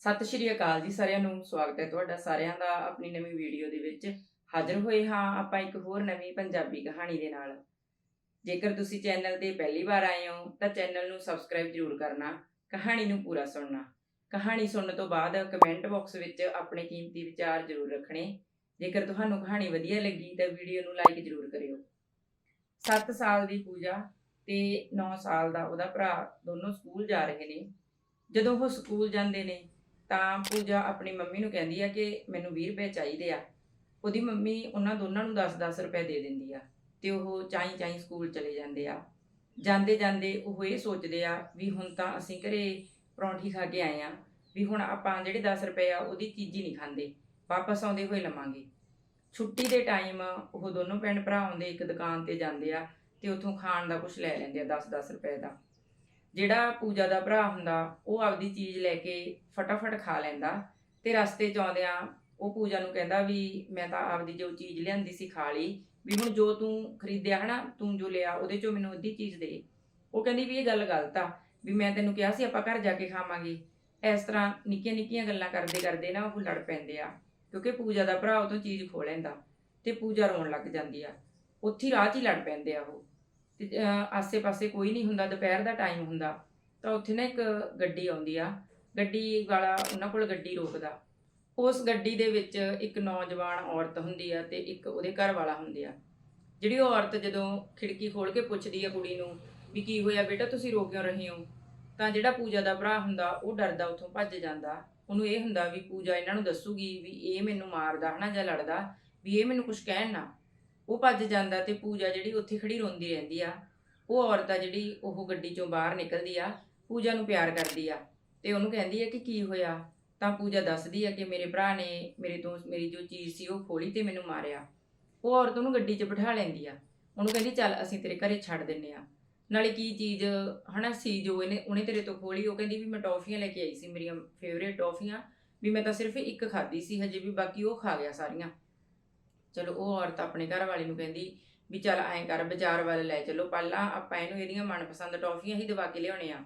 ਸਤਿ ਸ਼੍ਰੀ ਅਕਾਲ ਜੀ ਸਾਰਿਆਂ ਨੂੰ, ਸਵਾਗਤ ਹੈ ਤੁਹਾਡਾ ਸਾਰਿਆਂ ਦਾ ਆਪਣੀ ਨਵੀਂ ਵੀਡੀਓ ਦੇ ਵਿੱਚ। ਹਾਜ਼ਰ ਹੋਏ ਹਾਂ ਆਪਾਂ ਇੱਕ ਹੋਰ ਨਵੀਂ ਪੰਜਾਬੀ ਕਹਾਣੀ ਦੇ ਨਾਲ। ਜੇਕਰ ਤੁਸੀਂ ਚੈਨਲ ਤੇ ਪਹਿਲੀ ਵਾਰ ਆਏ ਹੋ, ਤਾਂ ਚੈਨਲ ਨੂੰ ਸਬਸਕ੍ਰਾਈਬ ਜ਼ਰੂਰ ਕਰਨਾ, ਕਹਾਣੀ ਨੂੰ ਪੂਰਾ ਸੁਣਨਾ। ਕਹਾਣੀ ਸੁਣਨ ਤੋਂ ਬਾਅਦ ਕਮੈਂਟ ਬਾਕਸ ਵਿੱਚ ਆਪਣੇ ਕੀਮਤੀ ਵਿਚਾਰ ਜ਼ਰੂਰ ਰੱਖਣੇ। ਜੇਕਰ ਤੁਹਾਨੂੰ ਕਹਾਣੀ ਵਧੀਆ ਲੱਗੀ, ਤਾਂ ਵੀਡੀਓ ਨੂੰ ਲਾਈਕ ਜ਼ਰੂਰ ਕਰਿਓ। 7 ਸਾਲ ਦੀ ਪੂਜਾ ਤੇ 9 ਸਾਲ ਦਾ ਉਹਦਾ ਭਰਾ ਦੋਨੋਂ ਸਕੂਲ ਜਾ ਰਹੇ ਨੇ। ਜਦੋਂ ਉਹ ਸਕੂਲ ਜਾਂਦੇ ਨੇ ਤਾਂ ਪੂਜਾ ਆਪਣੀ ਮੰਮੀ ਨੂੰ ਕਹਿੰਦੀ ਆ ਕਿ ਮੈਨੂੰ 20 ਰੁਪਏ ਚਾਹੀਦੇ ਆ। ਉਹਦੀ ਮੰਮੀ ਉਹਨਾਂ ਦੋਨਾਂ ਨੂੰ 10-10 ਰੁਪਏ ਦੇ ਦਿੰਦੀ ਆ ਤੇ ਉਹ ਚਾਈ ਚਾਈ ਸਕੂਲ ਚਲੇ ਜਾਂਦੇ ਆ। ਜਾਂਦੇ ਜਾਂਦੇ ਉਹ ਇਹ ਸੋਚਦੇ ਆ ਵੀ ਹੁਣ ਤਾਂ ਅਸੀਂ ਘਰੇ ਪਰੌਂਠੀ ਖਾ ਕੇ ਆਏ ਆ, ਵੀ ਹੁਣ ਆਪਾਂ ਜਿਹੜੇ 10 ਰੁਪਏ ਆ ਉਹਦੀ ਚੀਜ਼ੀ ਨਹੀਂ ਖਾਂਦੇ, ਵਾਪਸ ਆਉਂਦੇ ਹੋਏ ਲਵਾਂਗੇ। ਛੁੱਟੀ ਦੇ ਟਾਈਮ ਉਹ ਦੋਨੋਂ ਭੈਣ ਭਰਾ ਆਉਂਦੇ ਇੱਕ ਦੁਕਾਨ ਤੇ ਜਾਂਦੇ ਆ ਤੇ ਉੱਥੋਂ ਖਾਣ ਦਾ ਕੁਝ ਲੈ ਲੈਂਦੇ ਆ 10-10 ਰੁਪਏ ਦਾ। ਜਿਹੜਾ ਪੂਜਾ ਦਾ ਭਰਾ ਹੁੰਦਾ, ਉਹ ਆਪਦੀ ਚੀਜ਼ ਲੈ ਕੇ ਫਟਾਫਟ ਖਾ ਲੈਂਦਾ ਤੇ ਰਸਤੇ 'ਚ ਆਉਂਦਿਆਂ ਉਹ ਪੂਜਾ ਨੂੰ ਕਹਿੰਦਾ ਵੀ ਮੈਂ ਤਾਂ ਆਪਦੀ ਜੋ ਚੀਜ਼ ਲਿਆਂਦੀ ਸੀ ਖਾ ਲਈ, ਵੀ ਹੁਣ ਜੋ ਤੂੰ ਖਰੀਦਿਆ ਹਨਾ, ਤੂੰ ਜੋ ਲਿਆ, ਉਹਦੇ 'ਚੋਂ ਮੈਨੂੰ ਅੱਧੀ ਚੀਜ਼ ਦੇ। ਉਹ ਕਹਿੰਦੀ ਵੀ ਇਹ ਗੱਲ ਗਲਤ ਆ, ਵੀ ਮੈਂ ਤੈਨੂੰ ਕਿਹਾ ਸੀ ਆਪਾਂ ਘਰ ਜਾ ਕੇ ਖਾਵਾਂਗੇ। ਇਸ ਤਰ੍ਹਾਂ ਨਿੱਕੀਆਂ ਨਿੱਕੀਆਂ ਗੱਲਾਂ ਕਰਦੇ ਕਰਦੇ ਨਾ ਉਹ ਲੜ ਪੈਂਦੇ ਆ, ਕਿਉਂਕਿ ਪੂਜਾ ਦਾ ਭਰਾ ਉਹ ਤੋਂ ਚੀਜ਼ ਖੋ ਲੈਂਦਾ ਤੇ ਪੂਜਾ ਰੋਣ ਲੱਗ ਜਾਂਦੀ ਆ। ਉੱਥੇ ਰਾਹ 'ਚ ਹੀ ਲੜ ਪੈਂਦੇ ਆ ਉਹ। ਤੇ ਆਸੇ-ਪਾਸੇ ਕੋਈ ਨਹੀਂ ਹੁੰਦਾ, ਦੁਪਹਿਰ ਦਾ ਟਾਈਮ ਹੁੰਦਾ, ਤਾਂ ਉੱਥੇ ਨਾ ਇੱਕ ਗੱਡੀ ਆਉਂਦੀ ਆ, ਗੱਡੀ ਵਾਲਾ ਉਹਨਾਂ ਕੋਲ ਗੱਡੀ ਰੋਕਦਾ। ਉਸ ਗੱਡੀ ਦੇ ਵਿੱਚ ਇੱਕ ਨੌਜਵਾਨ ਔਰਤ ਹੁੰਦੀ ਆ ਤੇ ਇੱਕ ਉਹਦੇ ਘਰ ਵਾਲਾ ਹੁੰਦੇ ਆ। ਜਿਹੜੀ ਉਹ ਔਰਤ ਜਦੋਂ ਖਿੜਕੀ ਖੋਲ ਕੇ ਪੁੱਛਦੀ ਆ ਕੁੜੀ ਨੂੰ ਵੀ ਕੀ ਹੋਇਆ, ਬੇਟਾ, ਤੁਸੀਂ ਰੋ ਕਿਉਂ ਰਹੇ ਹੋ? ਤਾਂ ਜਿਹੜਾ ਪੂਜਾ ਦਾ ਭਰਾ ਹੁੰਦਾ, ਉਹ ਡਰਦਾ, ਉੱਥੋਂ ਭੱਜ ਜਾਂਦਾ। ਉਹਨੂੰ ਇਹ ਹੁੰਦਾ ਵੀ ਪੂਜਾ ਇਹਨਾਂ ਨੂੰ ਦੱਸੂਗੀ ਵੀ ਇਹ ਮੈਨੂੰ ਮਾਰਦਾ ਹਨਾ ਜਾਂ ਲੜਦਾ, ਵੀ ਇਹ ਮੈਨੂੰ ਕੁਝ ਕਹਿਣ ਨਾ। ਉਹ ਭੱਜ ਜਾਂਦਾ ਤੇ ਪੂਜਾ ਜਿਹੜੀ ਉੱਥੇ ਖੜੀ ਰੋਂਦੀ ਰਹਿੰਦੀ ਆ। ਉਹ ਔਰਤ ਆ ਜਿਹੜੀ ਉਹ ਗੱਡੀ ਚੋਂ ਬਾਹਰ ਨਿਕਲਦੀ ਆ, ਪੂਜਾ ਨੂੰ ਪਿਆਰ ਕਰਦੀ ਆ ਤੇ ਉਹਨੂੰ ਕਹਿੰਦੀ ਆ ਕਿ ਕੀ ਹੋਇਆ? ਤਾਂ ਪੂਜਾ ਦੱਸਦੀ ਆ ਕਿ ਮੇਰੇ ਭਰਾ ਨੇ ਮੇਰੇ ਤੋਂ ਮੇਰੀ ਜੋ ਚੀਜ਼ ਸੀ ਉਹ ਖੋਲੀ ਤੇ ਮੈਨੂੰ ਮਾਰਿਆ। ਉਹ ਔਰਤ ਉਹਨੂੰ ਗੱਡੀ 'ਚ ਬਿਠਾ ਲੈਂਦੀ ਆ। ਉਹਨੂੰ ਕਹਿੰਦੀ, ਚੱਲ ਅਸੀਂ ਤੇਰੇ ਘਰੇ ਛੱਡ ਦਿੰਨੇ ਆ। ਨਾਲੇ ਕੀ ਚੀਜ਼ ਹਨਾ ਸੀ ਜੋ ਇਹਨੇ ਉਹਨੇ ਤੇਰੇ ਤੋਂ ਖੋਲੀ ਉਹ ਕਹਿੰਦੀ ਵੀ ਮੈਂ ਟੌਫੀਆਂ ਲੈ ਕੇ ਆਈ ਸੀ, ਮੇਰੀਆਂ ਫੇਵਰੇਟ ਟੌਫੀਆਂ, ਵੀ ਮੈਂ ਤਾਂ ਸਿਰਫ ਇੱਕ ਖਾਧੀ ਸੀ, ਹਜੇ ਵੀ ਬਾਕੀ ਉਹ ਖਾ ਗਿਆ ਸਾਰੀਆਂ। ਚਲੋ ਉਹ ਔਰਤ ਆਪਣੇ ਘਰ ਵਾਲੇ ਨੂੰ ਕਹਿੰਦੀ ਵੀ ਚੱਲ ਐਂ ਕਰ, ਬਾਜ਼ਾਰ ਵੱਲ ਲੈ ਚਲੋ। ਪਹਿਲਾਂ ਆਪਾਂ ਇਹਨੂੰ ਇਹਦੀਆਂ ਮਨਪਸੰਦ ਟੌਫੀਆਂ ਹੀ ਦਵਾ ਕੇ ਲਿਆਉਣੇ ਆ।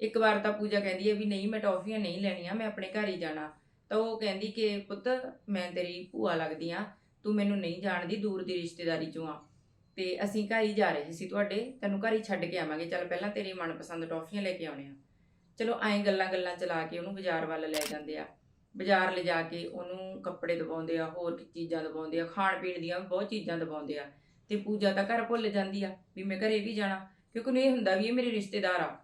ਇੱਕ ਵਾਰ ਤਾਂ ਪੂਜਾ ਕਹਿੰਦੀ ਹੈ ਵੀ ਨਹੀਂ, ਮੈਂ ਟੌਫੀਆਂ ਨਹੀਂ ਲੈਣੀਆਂ, ਮੈਂ ਆਪਣੇ ਘਰ ਹੀ ਜਾਣਾ। ਤਾਂ ਉਹ ਕਹਿੰਦੀ ਕਿ ਪੁੱਤ, ਮੈਂ ਤੇਰੀ ਭੂਆ ਲੱਗਦੀ ਆ, ਤੂੰ ਮੈਨੂੰ ਨਹੀਂ ਜਾਣਦੀ, ਦੂਰ ਦੀ ਰਿਸ਼ਤੇਦਾਰੀ ਚੋਂ ਆ। ਤੇ ਅਸੀਂ ਘਰ ਹੀ ਜਾ ਰਹੇ ਸੀ ਤੁਹਾਡੇ, ਤੈਨੂੰ ਘਰ ਹੀ ਛੱਡ ਕੇ ਆਵਾਂਗੇ। ਚੱਲ ਪਹਿਲਾਂ ਤੇਰੀ ਮਨਪਸੰਦ ਟੌਫੀਆਂ ਲੈ ਕੇ ਆਉਣੇ ਆ। ਚਲੋ ਐਂ ਗੱਲਾਂ ਗੱਲਾਂ ਚਲਾ ਕੇ ਉਹਨੂੰ ਬਾਜ਼ਾਰ ਵੱਲ ਲੈ ਜਾਂਦੇ ਆ। ਬਾਜ਼ਾਰ ਲਿਜਾ ਕੇ ਉਹਨੂੰ ਕੱਪੜੇ ਦਵਾਉਂਦੇ ਆ, ਹੋਰ ਕੀ ਚੀਜ਼ਾਂ ਦਵਾਉਂਦੇ ਆ, ਖਾਣ ਪੀਣ ਦੀਆਂ ਵੀ ਬਹੁਤ ਚੀਜ਼ਾਂ ਦਵਾਉਂਦੇ ਆ। ਤੇ ਪੂਜਾ ਤਾਂ ਘਰ ਭੁੱਲ ਜਾਂਦੀ ਆ ਵੀ ਮੈਂ ਘਰੇ ਵੀ ਜਾਣਾ, ਕਿਉਂਕਿ ਉਹਨੂੰ ਇਹ ਹੁੰਦਾ ਵੀ ਇਹ ਮੇਰੇ ਰਿਸ਼ਤੇਦਾਰ ਆ।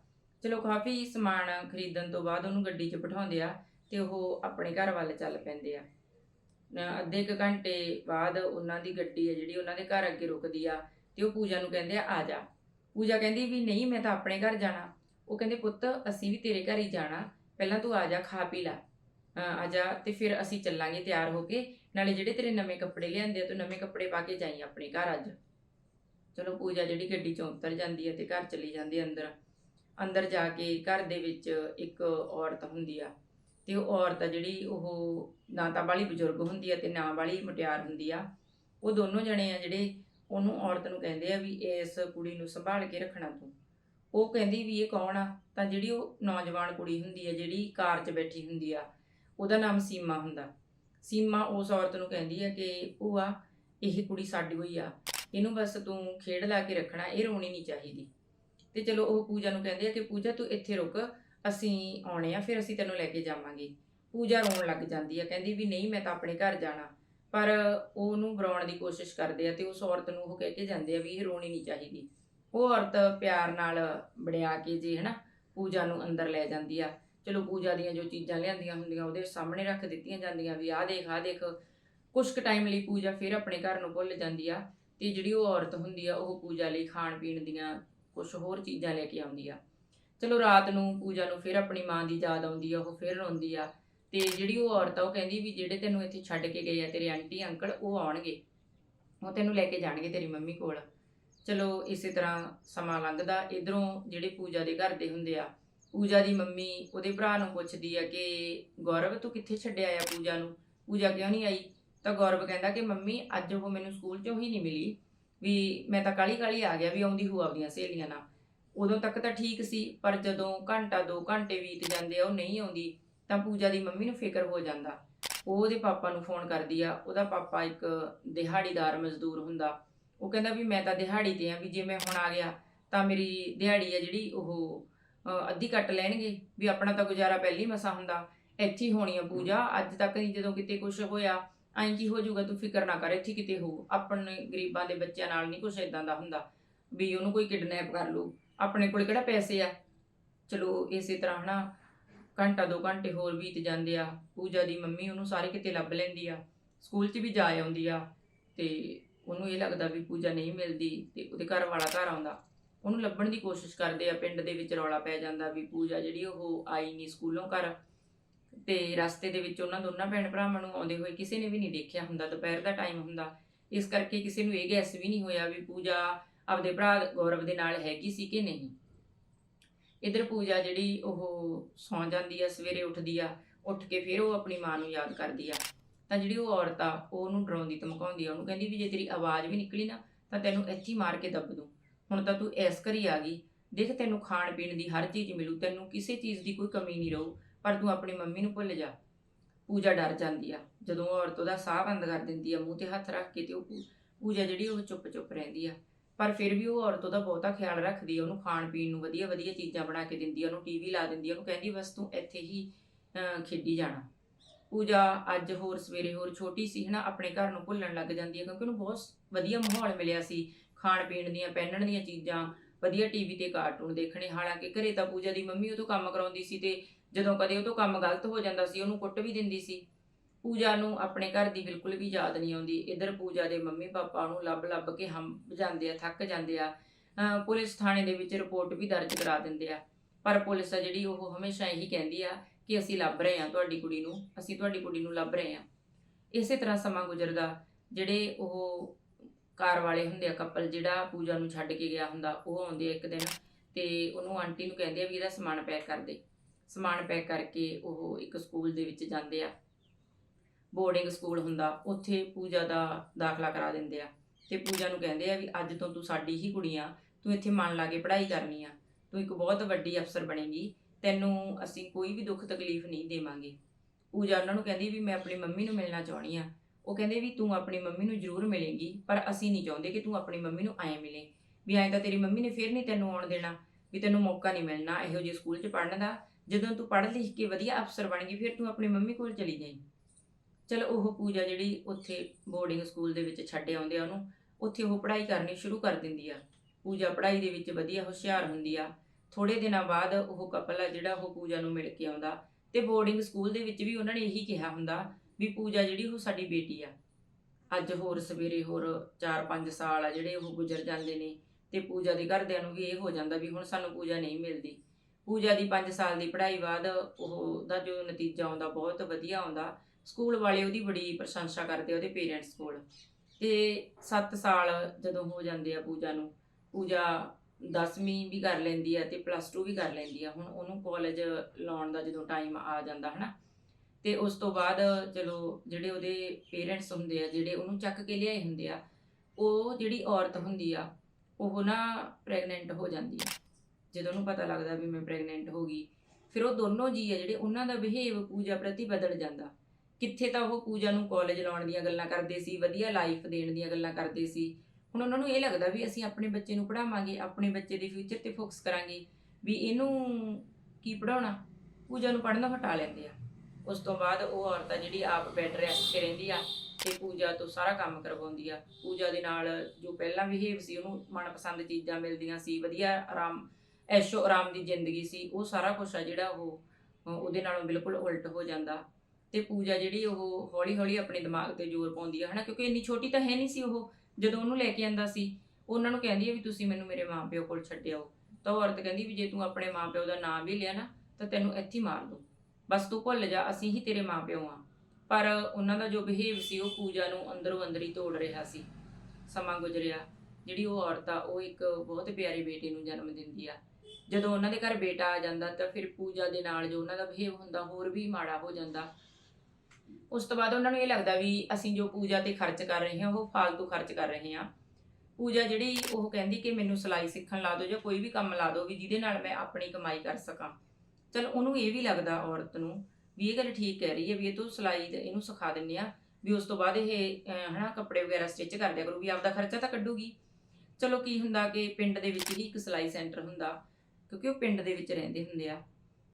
ਚਲੋ ਕਾਫੀ ਸਮਾਨ ਖਰੀਦਣ ਤੋਂ ਬਾਅਦ ਉਹਨੂੰ ਗੱਡੀ 'ਚ ਬਿਠਾਉਂਦੇ ਆ ਤੇ ਉਹ ਆਪਣੇ ਘਰ ਵੱਲ ਚੱਲ ਪੈਂਦੇ ਆ। ਅੱਧੇ ਕੁ ਘੰਟੇ ਬਾਅਦ ਉਹਨਾਂ ਦੀ ਗੱਡੀ ਹੈ ਜਿਹੜੀ ਉਹਨਾਂ ਦੇ ਘਰ ਅੱਗੇ ਰੁਕਦੀ ਆ ਤੇ ਉਹ ਪੂਜਾ ਨੂੰ ਕਹਿੰਦੇ ਆ ਆ ਜਾ। ਪੂਜਾ ਕਹਿੰਦੀ ਵੀ ਨਹੀਂ ਮੈਂ ਤਾਂ ਆਪਣੇ ਘਰ ਜਾਣਾ। ਉਹ ਕਹਿੰਦੇ, ਪੁੱਤ, ਅਸੀਂ ਵੀ ਤੇਰੇ ਘਰ ਹੀ ਜਾਣਾ। ਪਹਿਲਾਂ ਤੂੰ ਆ ਜਾ, ਖਾ ਪੀ ਲੈ। ਆ ਜਾ ਤੇ ਫਿਰ ਅਸੀਂ ਚੱਲਾਂਗੇ ਤਿਆਰ ਹੋ ਕੇ। ਨਾਲੇ ਜਿਹੜੇ ਤੇਰੇ ਨਵੇਂ ਕੱਪੜੇ ਲਿਆਂਦੇ ਆ, ਤੂੰ ਨਵੇਂ ਕੱਪੜੇ ਪਾ ਕੇ ਜਾਈ ਆਪਣੇ ਘਰ ਅੱਜ। ਚਲੋ ਪੂਜਾ ਜਿਹੜੀ ਗੱਡੀ ਚੋਂ ਉਤਰ ਜਾਂਦੀ ਹੈ ਤੇ ਘਰ ਚਲੀ ਜਾਂਦੀ ਹੈ ਅੰਦਰ। ਅੰਦਰ ਜਾ ਕੇ ਘਰ ਦੇ ਵਿੱਚ ਇੱਕ ਔਰਤ ਹੁੰਦੀ ਆ ਤੇ ਉਹ ਔਰਤ ਆ ਜਿਹੜੀ ਉਹ ਨਾ ਤਾਂ ਬਾਲੀ ਬਜ਼ੁਰਗ ਹੁੰਦੀ ਆ ਤੇ ਨਾ ਬਾਲੀ ਮੁਟਿਆਰ ਹੁੰਦੀ ਆ। ਉਹ ਦੋਨੋਂ ਜਣੇ ਆ ਜਿਹੜੇ ਉਹਨੂੰ ਔਰਤ ਨੂੰ ਕਹਿੰਦੇ ਆ ਵੀ ਇਸ ਕੁੜੀ ਨੂੰ ਸੰਭਾਲ ਕੇ ਰੱਖਣਾ ਤੂੰ। ਉਹ ਕਹਿੰਦੀ ਵੀ ਇਹ ਕੌਣ ਆ? ਤਾਂ ਜਿਹੜੀ ਉਹ ਨੌਜਵਾਨ ਕੁੜੀ ਹੁੰਦੀ ਆ ਜਿਹੜੀ ਕਾਰ 'ਚ ਬੈਠੀ ਹੁੰਦੀ ਆ ਉਹਦਾ ਨਾਮ ਸੀਮਾ ਹੁੰਦਾ। ਸੀਮਾ ਉਸ ਔਰਤ ਨੂੰ ਕਹਿੰਦੀ ਹੈ ਕਿ ਭੂਆ, ਇਹ ਕੁੜੀ ਸਾਡੀ ਹੋਈ ਆ। ਇਹਨੂੰ ਬਸ ਤੂੰ ਖੇਡ ਲਾ ਕੇ ਰੱਖਣਾ, ਇਹ ਰੋਣੀ ਨਹੀਂ ਚਾਹੀਦੀ। ਤੇ ਚਲੋ ਉਹ ਪੂਜਾ ਨੂੰ ਕਹਿੰਦੇ ਆ ਕਿ ਪੂਜਾ ਤੂੰ ਇੱਥੇ ਰੁਕ, ਅਸੀਂ ਆਉਣੇ ਆ, ਫਿਰ ਅਸੀਂ ਤੈਨੂੰ ਲੈ ਕੇ ਜਾਵਾਂਗੇ। ਪੂਜਾ ਰੋਣ ਲੱਗ ਜਾਂਦੀ ਆ, ਕਹਿੰਦੀ ਵੀ ਨਹੀਂ, ਮੈਂ ਤਾਂ ਆਪਣੇ ਘਰ ਜਾਣਾ। ਪਰ ਉਹਨੂੰ ਬੁਲਾਉਣ ਦੀ ਕੋਸ਼ਿਸ਼ ਕਰਦੇ ਆ ਤੇ ਉਸ ਔਰਤ ਨੂੰ ਉਹ ਕਹਿ ਕੇ ਜਾਂਦੇ ਆ ਵੀ ਇਹ ਰੋਣੀ ਨਹੀਂ ਚਾਹੀਦੀ। ਉਹ ਔਰਤ ਪਿਆਰ ਨਾਲ ਬੜਿਆ ਕੇ ਜੀ ਹਨਾ, ਪੂਜਾ ਨੂੰ ਅੰਦਰ ਲੈ ਜਾਂਦੀ ਆ। ਚਲੋ ਪੂਜਾ ਦੀਆਂ ਜੋ ਚੀਜ਼ਾਂ ਲਿਆਂਦੀਆਂ ਹੁੰਦੀਆਂ ਉਹਦੇ ਸਾਹਮਣੇ ਰੱਖ ਦਿੱਤੀਆਂ ਜਾਂਦੀਆਂ ਵੀ ਆਹ ਦੇਖ ਆਹ ਦੇਖ। ਕੁਝ ਕੁ ਟਾਈਮ ਲਈ ਪੂਜਾ ਫਿਰ ਆਪਣੇ ਘਰ ਨੂੰ ਭੁੱਲ ਜਾਂਦੀ ਆ ਤੇ ਜਿਹੜੀ ਉਹ ਔਰਤ ਹੁੰਦੀ ਆ, ਉਹ ਪੂਜਾ ਲਈ ਖਾਣ ਪੀਣ ਦੀਆਂ ਕੁਝ ਹੋਰ ਚੀਜ਼ਾਂ ਲੈ ਕੇ ਆਉਂਦੀ ਆ। ਚਲੋ ਰਾਤ ਨੂੰ ਪੂਜਾ ਨੂੰ ਫਿਰ ਆਪਣੀ ਮਾਂ ਦੀ ਯਾਦ ਆਉਂਦੀ ਆ, ਉਹ ਫਿਰ ਰੋਂਦੀ ਆ ਤੇ ਜਿਹੜੀ ਉਹ ਔਰਤ ਆ, ਉਹ ਕਹਿੰਦੀ ਵੀ ਜਿਹੜੇ ਤੈਨੂੰ ਇੱਥੇ ਛੱਡ ਕੇ ਗਏ ਆ ਤੇਰੇ ਆਂਟੀ ਅੰਕਲ ਉਹ ਆਉਣਗੇ। ਉਹ ਤੈਨੂੰ ਲੈ ਕੇ ਜਾਣਗੇ ਤੇਰੀ ਮੰਮੀ ਕੋਲ। ਚਲੋ ਇਸੇ ਤਰ੍ਹਾਂ ਸਮਾਂ ਲੰਘਦਾ, ਇਧਰੋਂ ਜਿਹੜੇ ਪੂਜਾ ਦੇ ਘਰ ਦੇ ਹੁੰਦੇ ਆ ਪੂਜਾ ਦੀ ਮੰਮੀ ਉਹਦੇ ਭਰਾ ਨੂੰ ਪੁੱਛਦੀ ਆ ਕਿ ਗੌਰਵ ਤੂੰ ਕਿੱਥੇ ਛੱਡਿਆ ਆ ਪੂਜਾ ਨੂੰ? ਪੂਜਾ ਕਿਉਂ ਨਹੀਂ ਆਈ? ਤਾਂ ਗੌਰਵ ਕਹਿੰਦਾ ਕਿ ਮੰਮੀ, ਅੱਜ ਉਹ ਮੈਨੂੰ ਸਕੂਲ 'ਚੋਂ ਹੀ ਨਹੀਂ ਮਿਲੀ। ਵੀ ਮੈਂ ਤਾਂ ਕਾਲੀ ਕਾਲੀ ਆ ਗਿਆ ਵੀ ਆਉਂਦੀ ਹੋ ਆਪਦੀਆਂ ਸਹੇਲੀਆਂ ਨਾਲ। ਉਦੋਂ ਤੱਕ ਤਾਂ ਠੀਕ ਸੀ, ਪਰ ਜਦੋਂ ਘੰਟਾ 2 ਘੰਟੇ ਬੀਤ ਜਾਂਦੇ ਆ, ਉਹ ਨਹੀਂ ਆਉਂਦੀ, ਤਾਂ ਪੂਜਾ ਦੀ ਮੰਮੀ ਨੂੰ ਫਿਕਰ ਹੋ ਜਾਂਦਾ। ਉਹ ਉਹਦੇ ਪਾਪਾ ਨੂੰ ਫੋਨ ਕਰਦੀ ਆ, ਉਹਦਾ ਪਾਪਾ ਇੱਕ ਦਿਹਾੜੀਦਾਰ ਮਜ਼ਦੂਰ ਹੁੰਦਾ। ਉਹ ਕਹਿੰਦਾ ਵੀ ਮੈਂ ਤਾਂ ਦਿਹਾੜੀ ਤੇ ਆ, ਵੀ ਜੇ ਮੈਂ ਹੁਣ ਆ ਗਿਆ, ਤਾਂ ਮੇਰੀ ਦਿਹਾੜੀ ਆ ਜਿਹੜੀ, ਉਹ ਅੱਧੀ ਕੱਟ ਲੈਣਗੇ ਵੀ ਆਪਣਾ ਤਾਂ ਗੁਜ਼ਾਰਾ ਪਹਿਲੀ ਮਸਾ ਹੁੰਦਾ। ਇੱਥੇ ਹੀ ਹੋਣੀ ਆ ਪੂਜਾ। ਅੱਜ ਤੱਕ ਨਹੀਂ ਜਦੋਂ ਕਿਤੇ ਕੁਝ ਹੋਇਆ ਐਂ ਕੀ ਹੋ ਜਾਊਗਾ ਤੂੰ ਫਿਕਰ ਨਾ ਕਰ ਇੱਥੇ ਕਿਤੇ ਹੋ ਆਪਣੇ ਗਰੀਬਾਂ ਦੇ ਬੱਚਿਆਂ ਨਾਲ ਨਹੀਂ ਕੁਝ ਇਦਾਂ ਦਾ ਹੁੰਦਾ ਵੀ ਉਹਨੂੰ ਕੋਈ ਕਿਡਨੈਪ ਕਰ ਲੂ ਆਪਣੇ ਕੋਲ ਕਿਹੜਾ ਪੈਸੇ ਆ? ਚਲੋ ਇਸੇ ਤਰ੍ਹਾਂ ਹਨਾ ਘੰਟਾ ਦੋ ਘੰਟੇ ਹੋਰ ਬੀਤ ਜਾਂਦੇ ਆ। ਪੂਜਾ ਦੀ ਮੰਮੀ ਉਹਨੂੰ ਸਾਰੇ ਕਿਤੇ ਲੱਭ ਲੈਂਦੀ ਆ। ਸਕੂਲ 'ਚ ਵੀ ਜਾ ਆਉਂਦੀ ਆ ਤੇ ਉਹਨੂੰ ਇਹ ਲੱਗਦਾ ਵੀ ਪੂਜਾ ਨਹੀਂ ਮਿਲਦੀ ਤੇ ਉਹਦੇ ਘਰ ਵਾਲਾ ਘਰ ਆਉਂਦਾ। ਉਹਨੂੰ ਲੱਭਣ ਦੀ ਕੋਸ਼ਿਸ਼ ਕਰਦੇ ਆ, ਪਿੰਡ ਦੇ ਵਿੱਚ ਰੌਲਾ ਪੈ ਜਾਂਦਾ ਵੀ ਪੂਜਾ ਜਿਹੜੀ ਉਹ ਆਈ ਨਹੀਂ ਸਕੂਲੋਂ ਘਰ। ਤੇ ਰਸਤੇ ਦੇ ਵਿੱਚ ਉਹਨਾਂ ਦੋਨਾਂ ਭੈਣ ਭਰਾਵਾਂ ਨੂੰ ਆਉਂਦੇ ਹੋਏ ਕਿਸੇ ਨੇ ਵੀ ਨਹੀਂ ਦੇਖਿਆ ਹੁੰਦਾ, ਦੁਪਹਿਰ ਦਾ ਟਾਈਮ ਹੁੰਦਾ। ਇਸ ਕਰਕੇ ਕਿਸੇ ਨੂੰ ਇਹ ਗੈਸ ਵੀ ਨਹੀਂ ਹੋਇਆ ਵੀ ਪੂਜਾ ਆਪਦੇ ਭਰਾ ਗੌਰਵ ਦੇ ਨਾਲ ਹੈਗੀ ਸੀ ਕਿ ਨਹੀਂ। ਇਧਰ ਪੂਜਾ ਜਿਹੜੀ ਉਹ ਸੌਂ ਜਾਂਦੀ ਆ, ਸਵੇਰੇ ਉੱਠਦੀ ਆ, ਉੱਠ ਕੇ ਫਿਰ ਉਹ ਆਪਣੀ ਮਾਂ ਨੂੰ ਯਾਦ ਕਰਦੀ ਆ। ਤਾਂ ਜਿਹੜੀ ਉਹ ਔਰਤ ਆ, ਉਹ ਉਹਨੂੰ ਡਰਾਉਂਦੀ, ਧਮਕਾਉਂਦੀ ਆ। ਉਹਨੂੰ ਕਹਿੰਦੀ ਵੀ ਜੇ ਤੇਰੀ ਆਵਾਜ਼ ਵੀ ਨਿਕਲੀ ਨਾ, ਤਾਂ ਤੈਨੂੰ ਇੱਥੇ ਮਾਰ ਕੇ ਦੱਬ ਦੂੰ। ਹੁਣ ਤਾਂ ਤੂੰ ਐਸ ਘਰੀ ਆ ਗਈ। ਦੇਖ ਤੈਨੂੰ ਖਾਣ ਪੀਣ ਦੀ ਹਰ ਚੀਜ਼ ਮਿਲੂ, ਤੈਨੂੰ ਕਿਸੇ ਚੀਜ਼ ਦੀ ਕੋਈ ਕਮੀ ਨਹੀਂ ਰਹੂ, ਪਰ ਤੂੰ ਆਪਣੀ ਮੰਮੀ ਨੂੰ ਭੁੱਲ ਜਾ। ਪੂਜਾ ਡਰ ਜਾਂਦੀ ਆ। ਜਦੋਂ ਉਹ ਔਰਤ ਉਹਦਾ ਸਾਹ ਬੰਦ ਕਰ ਦਿੰਦੀ ਆ, ਮੂੰਹ ਤੇ ਹੱਥ ਰੱਖ ਕੇ ਤੇ ਉਹ ਪੂ- ਪੂਜਾ ਜਿਹੜੀ ਉਹ ਚੁੱਪ ਚੁੱਪ ਰਹਿੰਦੀ ਆ। ਪਰ ਫਿਰ ਵੀ ਉਹ ਔਰਤ ਉਹਦਾ ਬਹੁਤਾ ਖਿਆਲ ਰੱਖਦੀ ਆ, ਉਹਨੂੰ ਖਾਣ ਪੀਣ ਨੂੰ ਵਧੀਆ ਵਧੀਆ ਚੀਜ਼ਾਂ ਬਣਾ ਕੇ ਦਿੰਦੀ ਆ, ਉਹਨੂੰ ਟੀਵੀ ਲਾ ਦਿੰਦੀ ਆ, ਉਹਨੂੰ ਕਹਿੰਦੀ ਬਸ ਤੂੰ ਇੱਥੇ ਹੀ ਖੇਡੀ ਜਾਣਾ। ਪੂਜਾ ਅੱਜ ਹੋਰ ਸਵੇਰੇ ਹੋਰ ਛੋਟੀ ਸੀ ਹਨਾ, ਆਪਣੇ ਘਰ ਨੂੰ ਭੁੱਲਣ ਲੱਗ ਜਾਂਦੀ ਹੈ ਕਿਉਂਕਿ ਉਹਨੂੰ ਬਹੁਤ ਵਧੀਆ ਮਾਹੌਲ ਮਿਲਿਆ ਸੀ। ਖਾਣ ਪੀਣ ਦੀਆਂ, ਪਹਿਨਣ ਦੀਆਂ ਚੀਜ਼ਾਂ, ਵਧੀਆ ਟੀਵੀ ਤੇ ਕਾਰਟੂਨ ਦੇਖਣੇ, ਹਾਲਾਂਕਿ ਘਰੇ ਤਾਂ ਪੂਜਾ ਦੀ ਮੰਮੀ ਉਹ ਤੋਂ ਕੰਮ ਕਰਾਉਂਦੀ ਸੀ ਤੇ ਜਦੋਂ ਕਦੇ ਉਹ ਤੋਂ ਕੰਮ ਗਲਤ ਹੋ ਜਾਂਦਾ ਸੀ, ਉਹਨੂੰ ਕੁੱਟ ਵੀ ਦਿੰਦੀ ਸੀ। ਪੂਜਾ ਨੂੰ ਆਪਣੇ ਘਰ ਦੀ ਬਿਲਕੁਲ ਵੀ ਯਾਦ ਨਹੀਂ ਆਉਂਦੀ। ਇਧਰ ਪੂਜਾ ਦੇ ਮੰਮੀ ਪਾਪਾ ਨੂੰ ਲੱਭ ਲੱਭ ਕੇ ਹਮ ਜਾਂਦੇ ਆ, ਥੱਕ ਜਾਂਦੇ ਆ। ਪੁਲਿਸ ਥਾਣੇ ਦੇ ਵਿੱਚ ਰਿਪੋਰਟ ਵੀ ਦਰਜ ਕਰਾ ਦਿੰਦੇ ਆ। ਪਰ ਪੁਲਿਸ ਆ ਜਿਹੜੀ ਉਹ ਹਮੇਸ਼ਾ ਇਹੀ ਕਹਿੰਦੀ ਆ ਕਿ ਅਸੀਂ ਲੱਭ ਰਹੇ ਹਾਂ ਤੁਹਾਡੀ ਕੁੜੀ ਨੂੰ, ਅਸੀਂ ਤੁਹਾਡੀ ਕੁੜੀ ਨੂੰ ਲੱਭ ਰਹੇ ਹਾਂ। ਇਸੇ ਤਰ੍ਹਾਂ ਸਮਾਂ ਗੁਜ਼ਰਦਾ, ਜਿਹੜੇ ਉਹ ਕਾਰ ਵਾਲੇ ਹੁੰਦੇ ਆ ਕਪਲ ਜਿਹੜਾ ਪੂਜਾ ਨੂੰ ਛੱਡ ਕੇ ਗਿਆ ਹੁੰਦਾ, ਉਹ ਆਉਂਦੇ ਆ ਇੱਕ ਦਿਨ ਤੇ ਉਹਨੂੰ ਆਂਟੀ ਨੂੰ ਕਹਿੰਦੇ ਆ ਵੀ ਇਹਦਾ ਸਮਾਨ ਪੈਕ ਕਰ ਦੇ। ਸਮਾਨ ਪੈਕ ਕਰਕੇ ਉਹ ਇੱਕ ਸਕੂਲ ਦੇ ਵਿੱਚ ਜਾਂਦੇ ਆ। ਬੋਰਡਿੰਗ ਸਕੂਲ ਹੁੰਦਾ, ਉੱਥੇ ਪੂਜਾ ਦਾ ਦਾਖਲਾ ਕਰਾ ਦਿੰਦੇ ਆ। ਤੇ ਪੂਜਾ ਨੂੰ ਕਹਿੰਦੇ ਆ ਵੀ ਅੱਜ ਤੋਂ ਤੂੰ ਸਾਡੀ ਹੀ ਕੁੜੀ ਆ, ਤੂੰ ਇੱਥੇ ਮਨ ਲਾ ਕੇ ਪੜ੍ਹਾਈ ਕਰਨੀ ਆ। ਤੂੰ ਇੱਕ ਬਹੁਤ ਵੱਡੀ ਅਫਸਰ ਬਣੇਗੀ, ਤੈਨੂੰ ਅਸੀਂ ਕੋਈ ਵੀ ਦੁੱਖ ਤਕਲੀਫ ਨਹੀਂ ਦੇਵਾਂਗੇ। ਪੂਜਾ ਉਹਨਾਂ ਨੂੰ ਕਹਿੰਦੀ ਵੀ ਮੈਂ ਆਪਣੀ ਮੰਮੀ ਨੂੰ ਮਿਲਣਾ ਚਾਹਣੀ ਆ ਉਹ ਕਹਿੰਦੇ ਵੀ ਤੂੰ ਆਪਣੀ ਮੰਮੀ ਨੂੰ ਜ਼ਰੂਰ ਮਿਲੇਗੀ, ਪਰ ਅਸੀਂ ਨਹੀਂ ਚਾਹੁੰਦੇ ਕਿ ਤੂੰ ਆਪਣੀ ਮੰਮੀ ਨੂੰ ਐਂ ਮਿਲੇ। ਵੀ ਐਂ ਤਾਂ ਤੇਰੀ ਮੰਮੀ ਨੇ ਫੇਰ ਨਹੀਂ ਤੈਨੂੰ ਆਉਣ ਦੇਣਾ, ਵੀ ਤੈਨੂੰ ਮੌਕਾ ਨਹੀਂ ਮਿਲਣਾ ਇਹੋ ਜਿਹੇ ਸਕੂਲ 'ਚ ਪੜ੍ਹਨ ਦਾ। ਜਦੋਂ ਤੂੰ ਪੜ੍ਹ ਲਿਖ ਕੇ ਵਧੀਆ ਅਫਸਰ ਬਣ ਗਈ, ਫਿਰ ਤੂੰ ਆਪਣੀ ਮੰਮੀ ਕੋਲ ਚਲੀ ਜਾਈਂ। ਚਲੋ ਉਹ ਪੂਜਾ ਜਿਹੜੀ ਉੱਥੇ ਬੋਰਡਿੰਗ ਸਕੂਲ ਦੇ ਵਿੱਚ ਛੱਡ ਆਉਂਦੇ ਆ ਉਹਨੂੰ, ਉੱਥੇ ਉਹ ਪੜ੍ਹਾਈ ਕਰਨੀ ਸ਼ੁਰੂ ਕਰ ਦਿੰਦੀ ਆ। ਪੂਜਾ ਪੜ੍ਹਾਈ ਦੇ ਵਿੱਚ ਵਧੀਆ ਹੁਸ਼ਿਆਰ ਹੁੰਦੀ ਆ। ਥੋੜੇ ਦਿਨਾਂ ਬਾਅਦ ਉਹ ਕਪਲ ਆ ਜਿਹੜਾ ਉਹ ਪੂਜਾ ਨੂੰ ਮਿਲ ਕੇ ਆਉਂਦਾ। ਤੇ ਬੋਰਡਿੰਗ ਸਕੂਲ ਦੇ ਵਿੱਚ ਵੀ ਉਹਨਾਂ ਨੇ ਇਹੀ ਕਿਹਾ ਹੁੰਦਾ ਵੀ ਪੂਜਾ ਜਿਹੜੀ ਉਹ ਸਾਡੀ ਬੇਟੀ ਆ। ਅੱਜ ਹੋਰ ਸਵੇਰੇ ਹੋਰ 4-5 ਸਾਲ ਆ ਜਿਹੜੇ ਉਹ ਗੁਜ਼ਰ ਜਾਂਦੇ ਨੇ ਤੇ ਪੂਜਾ ਦੇ ਘਰਦਿਆਂ ਨੂੰ ਵੀ ਇਹ ਹੋ ਜਾਂਦਾ ਵੀ ਹੁਣ ਸਾਨੂੰ ਪੂਜਾ ਨਹੀਂ ਮਿਲਦੀ। ਪੂਜਾ ਦੀ 5 ਸਾਲ ਦੀ ਪੜ੍ਹਾਈ ਬਾਅਦ ਉਹ ਦਾ ਜੋ ਨਤੀਜਾ ਆਉਂਦਾ ਬਹੁਤ ਵਧੀਆ ਆਉਂਦਾ। ਸਕੂਲ ਵਾਲੇ ਉਹਦੀ ਬੜੀ ਪ੍ਰਸ਼ੰਸਾ ਕਰਦੇ ਉਹਦੇ ਪੇਰੈਂਟਸ ਕੋਲ। ਤੇ 7 ਸਾਲ ਜਦੋਂ ਹੋ ਜਾਂਦੇ ਆ ਪੂਜਾ ਨੂੰ, ਪੂਜਾ 10ਵੀਂ ਵੀ ਕਰ ਲੈਂਦੀ ਆ ਤੇ ਪਲੱਸ 2 ਵੀ ਕਰ ਲੈਂਦੀ ਆ। ਹੁਣ ਉਹਨੂੰ ਕਾਲਜ ਲਾਉਣ ਦਾ ਜਦੋਂ ਟਾਈਮ ਆ ਜਾਂਦਾ ਹਨਾ ਤੇ ਉਸ ਤੋਂ ਬਾਅਦ ਚਲੋ ਜਿਹੜੇ ਉਹਦੇ ਪੇਰੈਂਟਸ ਹੁੰਦੇ ਆ, ਜਿਹੜੇ ਉਹਨੂੰ ਚੱਕ ਕੇ ਲਿਆਏ ਹੁੰਦੇ ਆ, ਉਹ ਜਿਹੜੀ ਔਰਤ ਹੁੰਦੀ ਆ, ਉਹ ਨਾ ਪ੍ਰੈਗਨੈਂਟ ਹੋ ਜਾਂਦੀ ਆ। ਜਦੋਂ ਉਹਨੂੰ ਪਤਾ ਲੱਗਦਾ ਵੀ ਮੈਂ ਪ੍ਰੈਗਨੈਂਟ ਹੋ ਗਈ, ਫਿਰ ਉਹ ਦੋਨੋਂ ਜੀ ਆ ਜਿਹੜੇ ਉਹਨਾਂ ਦਾ ਬਿਹੇਵ ਪੂਜਾ ਪ੍ਰਤੀ ਬਦਲ ਜਾਂਦਾ। ਕਿੱਥੇ ਤਾਂ ਉਹ ਪੂਜਾ ਨੂੰ ਕਾਲਜ ਲਾਉਣ ਦੀਆਂ ਗੱਲਾਂ ਕਰਦੇ ਸੀ, ਵਧੀਆ ਲਾਈਫ ਦੇਣ ਦੀਆਂ ਗੱਲਾਂ ਕਰਦੇ ਸੀ। ਹੁਣ ਉਹਨਾਂ ਨੂੰ ਇਹ ਲੱਗਦਾ ਵੀ ਅਸੀਂ ਆਪਣੇ ਬੱਚੇ ਨੂੰ ਪੜਾਵਾਂਗੇ ਆਪਣੇ ਬੱਚੇ ਦੇ ਫਿਊਚਰ ਤੇ ਫੋਕਸ ਕਰਾਂਗੇ, ਵੀ ਇਹਨੂੰ ਕੀ ਪੜਾਉਣਾ ਪੂਜਾ ਨੂੰ ਪੜ੍ਹਨਾ ਹਟਾ ਲੈਂਦੇ ਆ। ਉਸ ਤੋਂ ਬਾਅਦ ਉਹ ਔਰਤ ਆ ਜਿਹੜੀ ਆਪ ਬੈੱਡ ਰੈਸਟ ਤੇ ਰਹਿੰਦੀ ਆ ਤੇ ਪੂਜਾ ਤੋਂ ਸਾਰਾ ਕੰਮ ਕਰਵਾਉਂਦੀ ਆ। ਪੂਜਾ ਦੇ ਨਾਲ ਜੋ ਪਹਿਲਾਂ ਬਿਹੇਵ ਸੀ, ਉਹਨੂੰ ਮਨਪਸੰਦ ਚੀਜ਼ਾਂ ਮਿਲਦੀਆਂ ਸੀ, ਵਧੀਆ ਆਰਾਮ, ਐਸ਼ੋ ਆਰਾਮ ਦੀ ਜ਼ਿੰਦਗੀ ਸੀ, ਉਹ ਸਾਰਾ ਕੁਝ ਆ ਜਿਹੜਾ ਉਹ ਉਹਦੇ ਨਾਲੋਂ ਬਿਲਕੁਲ ਉਲਟ ਹੋ ਜਾਂਦਾ। ਤੇ ਪੂਜਾ ਜਿਹੜੀ ਉਹ ਹੌਲੀ ਹੌਲੀ ਆਪਣੇ ਦਿਮਾਗ ਤੇ ਜ਼ੋਰ ਪਾਉਂਦੀ ਆ, ਹਨਾ? ਕਿਉਂਕਿ ਇੰਨੀ ਛੋਟੀ ਤਾਂ ਹੈ ਨਹੀਂ ਸੀ ਉਹ। ਜਦੋਂ ਉਹਨੂੰ ਲੈ ਕੇ ਆਂਦਾ ਸੀ, ਉਹਨਾਂ ਨੂੰ ਕਹਿੰਦੀ ਆ ਵੀ ਤੁਸੀਂ ਮੈਨੂੰ ਮੇਰੇ ਮਾਪਿਓ ਕੋਲ ਛੱਡਿਓ ਤਾਂ ਉਹ ਔਰਤ ਕਹਿੰਦੀ ਵੀ ਜੇ ਤੂੰ ਆਪਣੇ ਮਾਪਿਓ ਦਾ ਨਾਮ ਵੀ ਲਿਆ ਨਾ, ਤਾਂ ਤੈਨੂੰ ਇੱਥੇ ਮਾਰ ਦੂੰ ਬਸ ਤੂੰ ਭੁੱਲ ਜਾ, ਅਸੀਂ ਹੀ ਤੇਰੇ ਮਾਪਿਓ ਆ। ਪਰ ਉਹਨਾਂ ਦਾ ਜੋ ਬਿਹੇਵ ਸੀ, ਉਹ ਪੂਜਾ ਨੂੰ ਅੰਦਰੋਂ ਅੰਦਰ ਹੀ ਤੋੜ ਰਿਹਾ ਸੀ। ਸਮਾਂ ਗੁਜ਼ਰਿਆ, ਜਿਹੜੀ ਉਹ ਔਰਤ ਆ, ਉਹ ਇੱਕ ਬਹੁਤ ਪਿਆਰੇ ਬੇਟੇ ਨੂੰ ਜਨਮ ਦਿੰਦੀ ਆ। ਜਦੋਂ ਉਹਨਾਂ ਦੇ ਘਰ ਬੇਟਾ ਆ ਜਾਂਦਾ, ਤਾਂ ਫਿਰ ਪੂਜਾ ਦੇ ਨਾਲ ਜੋ ਉਹਨਾਂ ਦਾ ਬਿਹੇਵ ਹੁੰਦਾ, ਹੋਰ ਵੀ ਮਾੜਾ ਹੋ ਜਾਂਦਾ। ਉਸ ਤੋਂ ਬਾਅਦ ਉਹਨਾਂ ਨੂੰ ਇਹ ਲੱਗਦਾ ਵੀ ਅਸੀਂ ਜੋ ਪੂਜਾ ਤੇ ਖਰਚ ਕਰ ਰਹੇ ਹਾਂ, ਉਹ ਫालतू ਖਰਚ ਕਰ ਰਹੇ ਹਾਂ। ਪੂਜਾ ਜਿਹੜੀ ਉਹ ਕਹਿੰਦੀ ਕਿ ਮੈਨੂੰ ਸਿਲਾਈ ਸਿੱਖਣ ਲਾ ਦਿਓ ਜਾਂ ਕੋਈ ਵੀ ਕੰਮ ਲਾ ਦਿਓ ਵੀ ਜਿਹਦੇ ਨਾਲ ਮੈਂ ਆਪਣੀ ਕਮਾਈ ਕਰ ਸਕਾਂ। ਚਲ ਉਹਨੂੰ ਇਹ ਵੀ ਲੱਗਦਾ ਔਰਤ ਨੂੰ ਵੀ ਇਹ ਗੱਲ ਠੀਕ ਕਹਿ ਰਹੀ ਹੈ ਵੀ ਇਹ ਤੂੰ ਸਿਲਾਈ ਤੇ ਇਹਨੂੰ ਸਿਖਾ ਦਿੰਨੇ ਆ ਵੀ ਉਸ ਤੋਂ ਬਾਅਦ ਇਹ ਅਹ, ਹਨਾ ਕੱਪੜੇ ਵਗੈਰਾ ਸਟਿਚ ਕਰ ਦਿਆ ਕਰੂ ਵੀ ਆਪਦਾ ਖਰਚਾ ਤਾਂ ਕੱਢੂਗੀ। ਚਲੋ ਕੀ ਹੁੰਦਾ ਕਿ ਪਿੰਡ ਦੇ ਵਿੱਚ ਹੀ ਇੱਕ ਸਿਲਾਈ ਸੈਂਟਰ ਹੁੰਦਾ ਕਿਉਂਕਿ ਉਹ ਪਿੰਡ ਦੇ ਵਿੱਚ ਰਹਿੰਦੇ ਹੁੰਦੇ ਆ।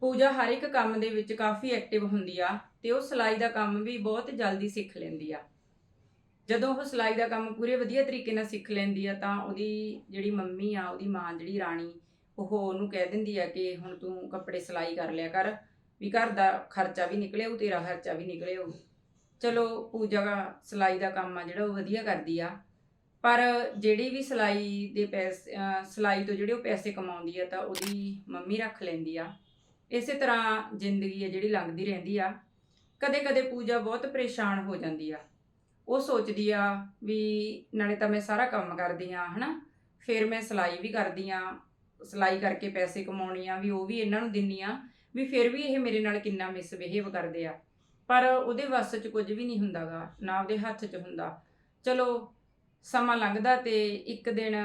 ਪੂਜਾ ਹਰ ਇੱਕ ਕੰਮ ਦੇ ਵਿੱਚ ਕਾਫੀ ਐਕਟਿਵ ਹੁੰਦੀ ਆ ਤੇ ਉਹ ਸਿਲਾਈ ਦਾ ਕੰਮ ਵੀ ਬਹੁਤ ਜਲਦੀ ਸਿੱਖ ਲੈਂਦੀ ਆ। ਜਦੋਂ ਉਹ ਸਿਲਾਈ ਦਾ ਕੰਮ ਪੂਰੇ ਵਧੀਆ ਤਰੀਕੇ ਨਾਲ ਸਿੱਖ ਲੈਂਦੀ ਆ ਤਾਂ ਉਹਦੀ ਜਿਹੜੀ ਮੰਮੀ ਆ ਉਹਦੀ ਮਾਂ ਜਿਹੜੀ ਰਾਣੀ ਉਹ ਉਹਨੂੰ ਕਹਿ ਦਿੰਦੀ ਆ ਕਿ ਹੁਣ ਤੂੰ ਕੱਪੜੇ ਸਿਲਾਈ ਕਰ ਲਿਆ ਕਰ, ਵੀ ਘਰ ਦਾ ਖਰਚਾ ਵੀ ਨਿਕਲੇ ਉਹ ਤੇਰਾ ਖਰਚਾ ਵੀ ਨਿਕਲੇ ਉਹ ਚਲੋ ਪੂਜਾ ਸਿਲਾਈ ਦਾ ਕੰਮ ਆ ਜਿਹੜਾ ਉਹ ਵਧੀਆ ਕਰਦੀ ਆ। ਪਰ ਜਿਹੜੀ ਵੀ ਸਿਲਾਈ ਦੇ ਪੈਸੇ ਸਿਲਾਈ ਤੋਂ ਜਿਹੜੇ ਉਹ ਪੈਸੇ ਕਮਾਉਂਦੀ ਆ ਤਾਂ ਉਹਦੀ ਮੰਮੀ ਰੱਖ ਲੈਂਦੀ ਆ। ਇਸੇ ਤਰ੍ਹਾਂ ਜ਼ਿੰਦਗੀ ਆ ਜਿਹੜੀ ਲੰਘਦੀ ਰਹਿੰਦੀ ਆ। ਕਦੇ-ਕਦੇ ਪੂਜਾ ਬਹੁਤ ਪਰੇਸ਼ਾਨ ਹੋ ਜਾਂਦੀ ਆ। ਉਹ ਸੋਚਦੀ ਆ ਵੀ ਨਾਲੇ ਤਾਂ ਮੈਂ ਸਾਰਾ ਕੰਮ ਕਰਦੀ ਆ, ਹਨਾ? ਫਿਰ ਮੈਂ ਸਿਲਾਈ ਵੀ ਕਰਦੀ ਆ। ਸਿਲਾਈ ਕਰਕੇ ਪੈਸੇ ਕਮਾਉਣੀ ਆ, ਵੀ ਉਹ ਵੀ ਇਹਨਾਂ ਨੂੰ ਦਿੰਨੀ ਆ, ਵੀ ਫਿਰ ਵੀ ਇਹ ਮੇਰੇ ਨਾਲ ਕਿੰਨਾ ਮਿਸਬਿਹੇਵ ਕਰਦੇ ਆ। ਪਰ ਉਹਦੇ ਵੱਸ 'ਚ ਕੁਝ ਵੀ ਨਹੀਂ ਹੁੰਦਾਗਾ, ਨਾ ਉਹਦੇ ਹੱਥ 'ਚ ਹੁੰਦਾ। ਚਲੋ, ਸਮਾਂ ਲੰਘਦਾ ਤੇ ਇੱਕ ਦਿਨ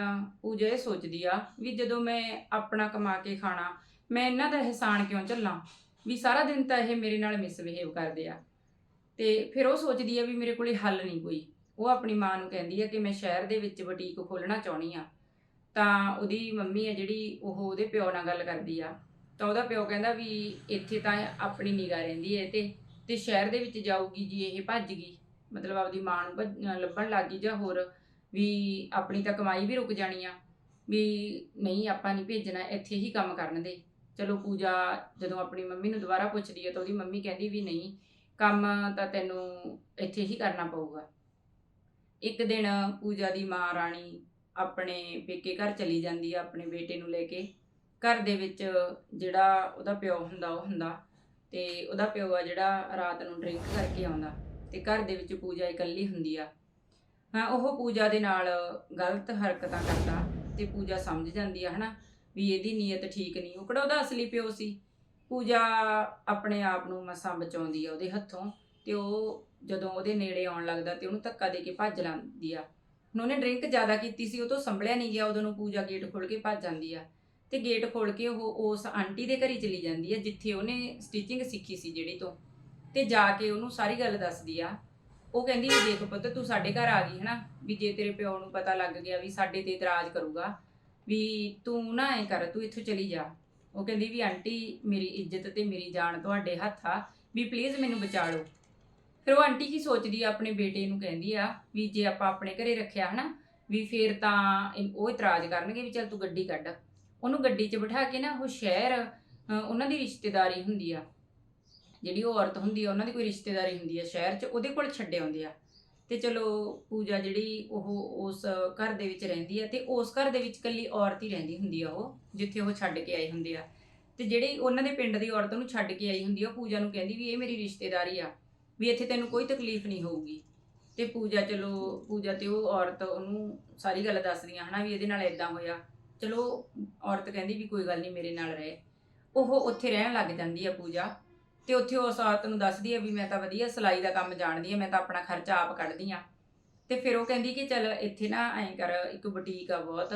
ਪੂਜਾ ਇਹ ਸੋਚਦੀ ਆ, ਵੀ ਜਦੋਂ ਮੈਂ ਆਪਣਾ ਕਮਾ ਕੇ ਖਾਣਾ, ਮੈਂ ਇਹਨਾਂ ਦਾ ਅਹਿਸਾਨ ਕਿਉਂ ਝੱਲਾਂ? ਵੀ ਸਾਰਾ ਦਿਨ ਤਾਂ ਇਹ ਮੇਰੇ ਨਾਲ ਮਿਸਬਿਹੇਵ ਕਰਦੇ ਆ। ਤੇ ਫਿਰ ਉਹ ਸੋਚਦੀ ਆ ਵੀ ਮੇਰੇ ਕੋਲੇ ਹੱਲ ਨਹੀਂ ਕੋਈ। ਉਹ ਆਪਣੀ ਮਾਂ ਨੂੰ ਕਹਿੰਦੀ ਆ ਕਿ ਮੈਂ ਸ਼ਹਿਰ ਦੇ ਵਿੱਚ ਬੁਟੀਕ ਖੋਲਣਾ ਚਾਹੁੰਦੀ ਆ। ਤਾਂ ਉਹਦੀ ਮੰਮੀ ਆ ਜਿਹੜੀ, ਉਹ ਉਹਦੇ ਪਿਓ ਨਾਲ ਗੱਲ ਕਰਦੀ ਆ। ਤਾਂ ਉਹਦਾ ਪਿਓ ਕਹਿੰਦਾ ਵੀ ਇੱਥੇ ਤਾਂ ਆਪਣੀ ਨਿਗਾਹ ਰਹਿੰਦੀ ਹੈ ਤੇ ਤੇ ਸ਼ਹਿਰ ਦੇ ਵਿੱਚ ਜਾਊਗੀ ਜੀ, ਇਹ ਭੱਜ ਗਈ। ਮਤਲਬ ਆਪਦੀ ਮਾਂ ਨੂੰ ਭੱਜ- ਲੱਭਣ ਲੱਗ ਗਈ ਜਾਂ ਹੋਰ, ਵੀ ਆਪਣੀ ਤਾਂ ਕਮਾਈ ਵੀ ਰੁਕ ਜਾਣੀ ਆ, ਵੀ ਨਹੀਂ ਆਪਾਂ ਨਹੀਂ ਭੇਜਣਾ, ਇੱਥੇ ਹੀ ਕੰਮ ਕਰਨ ਦੇ। ਚਲੋ ਪੂਜਾ ਜਦੋਂ ਆਪਣੀ ਮੰਮੀ ਨੂੰ ਦੁਬਾਰਾ ਪੁੱਛਦੀ ਹੈ ਤਾਂ ਉਹਦੀ ਮੰਮੀ ਕਹਿੰਦੀ ਵੀ ਨਹੀਂ, ਕੰਮ ਤਾਂ ਤੈਨੂੰ ਇੱਥੇ ਹੀ ਕਰਨਾ ਪਊਗਾ। ਇੱਕ ਦਿਨ ਪੂਜਾ ਦੀ ਮਾਂ ਰਾਣੀ ਆਪਣੇ ਪੇਕੇ ਘਰ ਚਲੀ ਜਾਂਦੀ ਆ, ਆਪਣੇ ਬੇਟੇ ਨੂੰ ਲੈ ਕੇ। ਘਰ ਦੇ ਵਿੱਚ ਜਿਹੜਾ ਉਹਦਾ ਪਿਓ ਹੁੰਦਾ, ਉਹ ਹੁੰਦਾ। ਤੇ ਉਹਦਾ ਪਿਓ ਆ ਜਿਹੜਾ ਰਾਤ ਨੂੰ ਡਰਿੰਕ ਕਰਕੇ ਆਉਂਦਾ। ਤੇ ਘਰ ਦੇ ਵਿੱਚ ਪੂਜਾ ਇਕੱਲੀ ਹੁੰਦੀ ਆ। ਹਾਂ, ਉਹ ਪੂਜਾ ਦੇ ਨਾਲ ਗਲਤ ਹਰਕਤਾਂ ਕਰਦਾ ਤੇ ਪੂਜਾ ਸਮਝ ਜਾਂਦੀ ਆ, ਹਨਾ? ਵੀ ਇਹਦੀ ਨੀਅਤ ਠੀਕ ਨਹੀਂ। ਉਹ ਕਿਹੜਾ ਉਹਦਾ ਅਸਲੀ ਪਿਓ ਸੀ? ਪੂਜਾ ਆਪਣੇ ਆਪ ਨੂੰ ਮਸਾਂ ਬਚਾਉਂਦੀ ਆ ਉਹਦੇ ਹੱਥੋਂ। ਤੇ ਉਹ ਜਦੋਂ ਉਹਦੇ ਨੇੜੇ ਆਉਣ ਲੱਗਦਾ ਤੇ ਉਹਨੂੰ ਧੱਕਾ ਦੇ ਕੇ ਭੱਜ ਲੈਂਦੀ ਆ। ਹੁਣ ਉਹਨੇ ਡਰਿੰਕ ਜ਼ਿਆਦਾ ਕੀਤੀ ਸੀ, ਉਹ ਤੋਂ ਸੰਭਲਿਆ ਨਹੀਂ ਗਿਆ, ਉਦੋਂ ਨੂੰ ਪੂਜਾ ਗੇਟ ਖੋਲ ਕੇ ਭੱਜ ਜਾਂਦੀ ਆ। ਤੇ ਗੇਟ ਖੋਲ ਕੇ ਉਹ ਉਸ ਆਂਟੀ ਦੇ ਘਰੀ ਚਲੀ ਜਾਂਦੀ ਆ, ਜਿੱਥੇ ਉਹਨੇ ਸਟਿਚਿੰਗ ਸਿੱਖੀ ਸੀ ਜਿਹੜੀ ਤੋਂ। ਤੇ ਜਾ ਕੇ ਉਹਨੂੰ ਸਾਰੀ ਗੱਲ ਦੱਸਦੀ ਆ। ਉਹ ਕਹਿੰਦੀ ਵੀ ਦੇਖ ਪੁੱਤ, ਤੂੰ ਸਾਡੇ ਘਰ ਆ ਗਈ, ਹਨਾ? ਵੀ ਜੇ ਤੇਰੇ ਪਿਓ ਨੂੰ ਪਤਾ ਲੱਗ ਗਿਆ ਵੀ ਸਾਡੇ ਤੇ ਇਤਰਾਜ਼ ਕਰੂਗਾ, ਵੀ ਤੂੰ ਨਾ ਐ ਕਰ, ਤੂੰ ਇੱਥੋਂ ਚਲੀ ਜਾ। ਉਹ ਕਹਿੰਦੀ ਵੀ, ਆਂਟੀ, ਮੇਰੀ ਇੱਜ਼ਤ ਤੇ ਮੇਰੀ ਜਾਨ ਤੁਹਾਡੇ ਹੱਥ ਆ, ਵੀ ਪਲੀਜ਼ ਮੈਨੂੰ ਬਚਾ ਲਓ। ਫਿਰ ਉਹ ਆਂਟੀ ਕੀ ਸੋਚਦੀ ਆ ਆਪਣੇ ਬੇਟੇ ਨੂੰ ਕਹਿੰਦੀ ਆ ਵੀ ਜੇ ਆਪਾਂ ਆਪਣੇ ਘਰੇ ਰੱਖਿਆ ਹਨਾ ਵੀ ਫੇਰ ਤਾਂ ਇਨ- ਉਹ ਇਤਰਾਜ਼ ਕਰਨਗੇ ਵੀ ਚੱਲ ਤੂੰ ਗੱਡੀ ਕੱਢ। ਉਹਨੂੰ ਗੱਡੀ 'ਚ ਬਿਠਾ ਕੇ ਨਾ ਉਹ ਸ਼ਹਿਰ ਅ, ਉਹਨਾਂ ਦੀ ਰਿਸ਼ਤੇਦਾਰੀ ਹੁੰਦੀ ਆ। ਜਿਹੜੀ ਉਹ ਔਰਤ ਹੁੰਦੀ ਆ ਉਹਨਾਂ ਦੀ ਕੋਈ ਰਿਸ਼ਤੇਦਾਰੀ ਹੁੰਦੀ ਆ ਸ਼ਹਿਰ 'ਚ ਉਹਦੇ ਕੋਲ ਛੱਡੇ ਆਉਂਦੇ ਆ। ਤੇ ਚਲੋ ਪੂਜਾ ਜਿਹੜੀ ਉਹ ਉਸ ਘਰ ਦੇ ਵਿੱਚ ਰਹਿੰਦੀ ਆ ਤੇ ਉਸ ਘਰ ਦੇ ਵਿੱਚ ਇਕੱਲੀ ਔਰਤ ਹੀ ਰਹਿੰਦੀ ਹੁੰਦੀ ਆ ਉਹ ਜਿੱਥੇ ਉਹ ਛੱਡ ਕੇ ਆਏ ਹੁੰਦੇ ਆ। ਤੇ ਜਿਹੜੀ ਉਹਨਾਂ ਦੇ ਪਿੰਡ ਦੀ ਔਰਤ ਉਹਨੂੰ ਛੱਡ ਕੇ ਆਈ ਹੁੰਦੀ ਆ ਉਹ ਪੂਜਾ ਨੂੰ ਕਹਿੰਦੀ ਵੀ ਇਹ ਮੇਰੀ ਰਿਸ਼ਤੇਦਾਰੀ ਆ। ਵੀ ਇੱਥੇ ਤੈਨੂੰ ਕੋਈ ਤਕਲੀਫ ਨਹੀਂ ਹੋਊਗੀ। ਤੇ ਪੂਜਾ, ਚਲੋ, ਪੂਜਾ ਤੇ ਉਹ ਔਰਤ ਉਹਨੂੰ ਸਾਰੀ ਗੱਲ ਦੱਸਦੀਆਂ ਹਨਾ, ਵੀ ਇਹਦੇ ਨਾਲ ਇਦਾਂ ਹੋਇਆ। ਚਲੋ, ਔਰਤ ਕਹਿੰਦੀ ਵੀ ਕੋਈ ਗੱਲ ਨਹੀਂ, ਮੇਰੇ ਨਾਲ ਰਹੇ। ਉਹ ਉੱਥੇ ਰਹਿਣ ਲੱਗ ਜਾਂਦੀ ਆ ਪੂਜਾ। ਤੇ ਉੱਥੇ ਉਸ ਔਰਤ ਨੂੰ ਦੱਸਦੀ ਆ ਵੀ ਮੈਂ ਤਾਂ ਵਧੀਆ ਸਿਲਾਈ ਦਾ ਕੰਮ ਜਾਣਦੀ ਆ, ਮੈਂ ਤਾਂ ਆਪਣਾ ਖਰਚਾ ਆਪ ਕੱਢਦੀ ਆ। ਤੇ ਫਿਰ ਉਹ ਕਹਿੰਦੀ ਕਿ ਚਲ ਇੱਥੇ ਨਾ ਐਂ ਕਰ, ਇੱਕ ਬੁਟੀਕ ਆ ਬਹੁਤ,